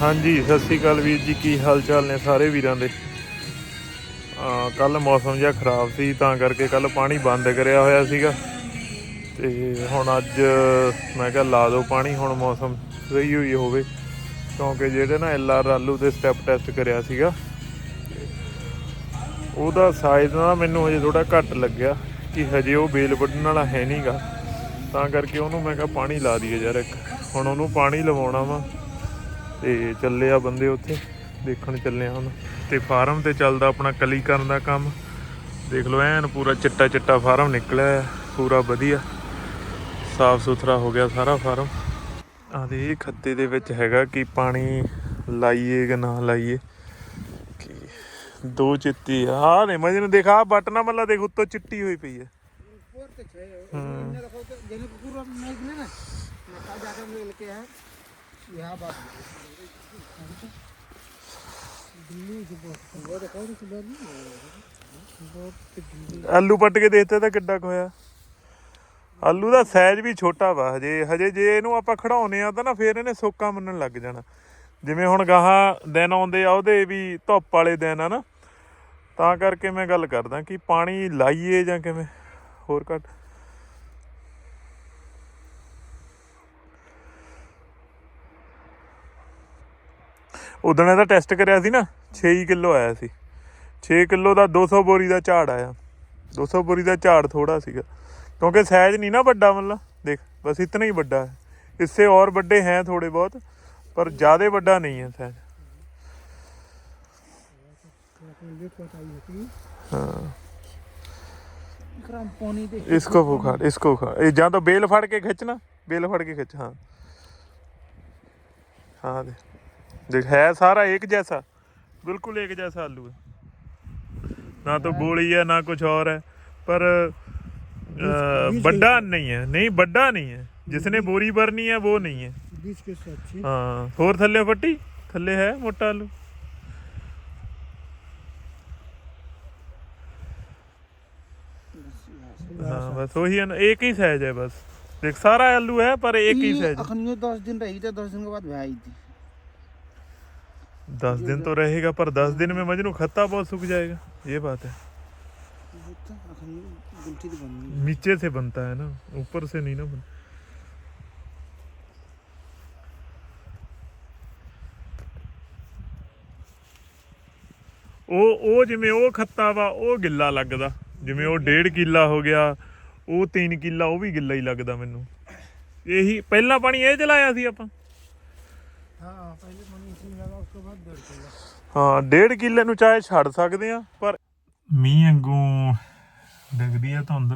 ਹਾਂਜੀ, ਸਤਿ ਸ੍ਰੀ ਅਕਾਲ ਵੀਰ ਜੀ, ਕੀ ਹਾਲ ਚਾਲ ਨੇ ਸਾਰੇ ਵੀਰਾਂ ਦੇ? ਕੱਲ ਮੌਸਮ ਜਿਹਾ ਖਰਾਬ ਸੀ, ਤਾਂ ਕਰਕੇ ਕੱਲ ਪਾਣੀ ਬੰਦ ਕਰਿਆ ਹੋਇਆ ਸੀਗਾ। ਤੇ ਹੁਣ ਅੱਜ ਮੈਂ ਕਿਹਾ ਲਾ ਦਿਓ ਪਾਣੀ, ਹੁਣ ਮੌਸਮ ਸਹੀ ਹੋਈ ਹੋਵੇ। ਕਿਉਂਕਿ ਜਿਹੜੇ ਨਾ ਐਲਆਰ ਆਲੂ ਦੇ ਸਟੈਪ ਟੈਸਟ ਕਰਿਆ ਸੀਗਾ, ਉਹਦਾ ਸਾਈਜ਼ ਨਾ ਮੈਨੂੰ ਹਜੇ ਥੋੜਾ ਘੱਟ ਲੱਗਿਆ ਕਿ ਹਜੇ ਉਹ ਬੇਲ ਵੱਢਣ ਵਾਲਾ ਹੈ ਨਹੀਂਗਾ ਤਾਂ ਕਰਕੇ ਉਹਨੂੰ ਮੈਂ ਕਿਹਾ ਪਾਣੀ ਲਾ ਦਈਏ ਯਾਰ ਇੱਕ। ਹੁਣ ਉਹਨੂੰ ਪਾਣੀ ਲਵਾਉਣਾ ਵਾ। ਤੇ ਚੱਲੇ ਆ ਬੰਦੇ ਉੱਥੇ, ਦੇਖਣ ਚੱਲੇ ਆ ਹੁਣ। ਤੇ ਫਾਰਮ ਤੇ ਚੱਲਦਾ ਆਪਣਾ ਕਲੀ ਕਰਨ ਦਾ ਕੰਮ। ਦੇਖ ਲਓ, ਐਨ ਪੂਰਾ ਚਿੱਟਾ ਚਿੱਟਾ ਫਾਰਮ ਨਿਕਲਿਆ ਪੂਰਾ ਵਧੀਆ। ਸਾਫ਼ ਸੁਥਰਾ ਹੋ ਗਿਆ ਸਾਰਾ ਫਾਰਮ। ਆ ਦੇ ਇਹ ਖੱਤੇ ਦੇ ਵਿੱਚ ਹੈਗਾ ਕਿ ਪਾਣੀ ਲਾਈਏ ਕਿ ਨਾ ਲਾਈਏ। ਕਿ, ਦੋ ਚਿੱਟੀ ਆ। ਨੇ ਮੈਂ ਜਿਹਨੂੰ ਦੇਖਾ ਬਟਨਾ ਮੱਲਾ, ਦੇਖ, ਉੱਤੋਂ ਚਿੱਟੀ ਹੋਈ ਪਈ ਹੈ ਉੱਪਰ ਤੇ ਛੇ ਇਹਨਾਂ ਦਾ ਜਿਹਨੇ ਕੁਕੂਰ ਮੈਂ ਲੈ ਨਾ ਨਾ ਜਾ ਕੇ ਲੈ ਕੇ ਆ ਆਲੂ ਪੱਟ ਕੇ ਦੇਖਤੇ ਤਾਂ ਕਿੱਡਾ ਕੁ ਹੋਇਆ। ਆਲੂ ਦਾ ਸਾਈਜ਼ ਵੀ ਛੋਟਾ ਵਾ, ਹਜੇ ਹਜੇ ਜੇ ਇਹਨੂੰ ਆਪਾਂ ਖੜਾਉਨੇ ਆ ਤਾਂ ਨਾ ਫੇਰ ਇਹਨੇ ਸੋਕਾ ਮੰਨਣ ਲੱਗ ਜਾਣਾ। ਜਿਵੇਂ ਹੁਣ ਗਾਹਾਂ ਦਿਨ ਆਉਂਦੇ ਆ, ਉਹਦੇ ਵੀ ਧੁੱਪ ਵਾਲੇ ਦਿਨ ਆ ਨਾ। ਤਾਂ ਕਰਕੇ ਮੈਂ ਗੱਲ ਕਰਦਾ ਕਿ ਪਾਣੀ ਲਾਈਏ ਜਾਂ ਕਿਵੇਂ? ਹੋਰ ਘੱਟ। ਉਦੋਂ ਇਹਦਾ ਟੈਸਟ ਕਰਿਆ ਸੀ ਨਾ 6 ਕਿਲੋ ਆਇਆ ਸੀ 6 ਕਿਲੋ ਦਾ 200 ਬੋਰੀ ਦਾ ਝਾੜ ਆਇਆ 200 ਬੋਰੀ ਦਾ ਝਾੜ ਥੋੜਾ ਸੀਗਾ ਕਿਉਂਕਿ ਸਾਈਜ਼ ਨਹੀਂ ਨਾ ਵੱਡਾ ਮਤਲਬ ਦੇਖ ਬਸ ਇਤਨਾ ਹੀ ਵੱਡਾ ਹੈ इससे और बड़े हैं थोड़े बहुत पर ज़्यादा बड़ा नहीं है साइज लेट पहुंचाई होती हाँ इकराम पानी दे इसको वो उखाड़ इसको उखाड़ ये ਜਾਂ ਤਾਂ ਬੇਲ ਫੜ ਕੇ ਖਿੱਚਣਾ ਬੇਲ ਫੜ ਕੇ ਖਿੱਚ ਹਾਂ हाँ दे देख है सारा एक जैसा बिल्कुल एक जैसा आलू है ना तो बोली है ना कुछ और है पर अ, बड्डा नहीं है नहीं बड्डा नहीं है जिसने बोरी भरनी है वो नहीं है बीच के साथ छी ਹਾਂ ਹੋਰ ਥੱਲੇ ਫੱਟੀ ਥੱਲੇ ਹੈ ਮੋਟਾ ਆਲੂ हाँ बस वही है ना एक ही साइज है बस देख सारा आलू है पर एक ही साइज है अखन ये दस दिन रही थी दस दिन के बाद भाई थी दस दिन तो रहेगा पर दस दिन में मजनू खत्ता बहुत सूख जाएगा ये बात है अखन गुलठी तो बन नीचे से बनता है ना ऊपर से नहीं ना बन ਉਹ ਉਹ ਜਿਵੇਂ ਉਹ ਖੱਤਾ ਵਾ ਉਹ ਗਿੱਲਾ ਲੱਗਦਾ ਜਿਵੇਂ ਉਹ ਡੇਢ ਕਿੱਲਾ ਹੋ ਗਿਆ ਉਹ 3 ਕਿੱਲਾ ਉਹ ਵੀ ਗਿੱਲਾ ਹੀ ਲੱਗਦਾ ਮੈਨੂੰ ਇਹੀ ਪਹਿਲਾਂ ਪਾਣੀ ਇਹ ਚਲਾਇਆ ਸੀ ਆਪਾਂ हाँ पहले पानी इसमें लगा ਬਾਅਦ ਹਾਂ 1.5 ਕਿੱਲੇ ਨੂੰ ਚਾਹੇ ਛੱਡ ਸਕਦੇ ਆ, ਪਰ ਮੀਂਹ ਅੰਗੂ ਡਿੱਗਦੀ ਆ ਧੁੰਦ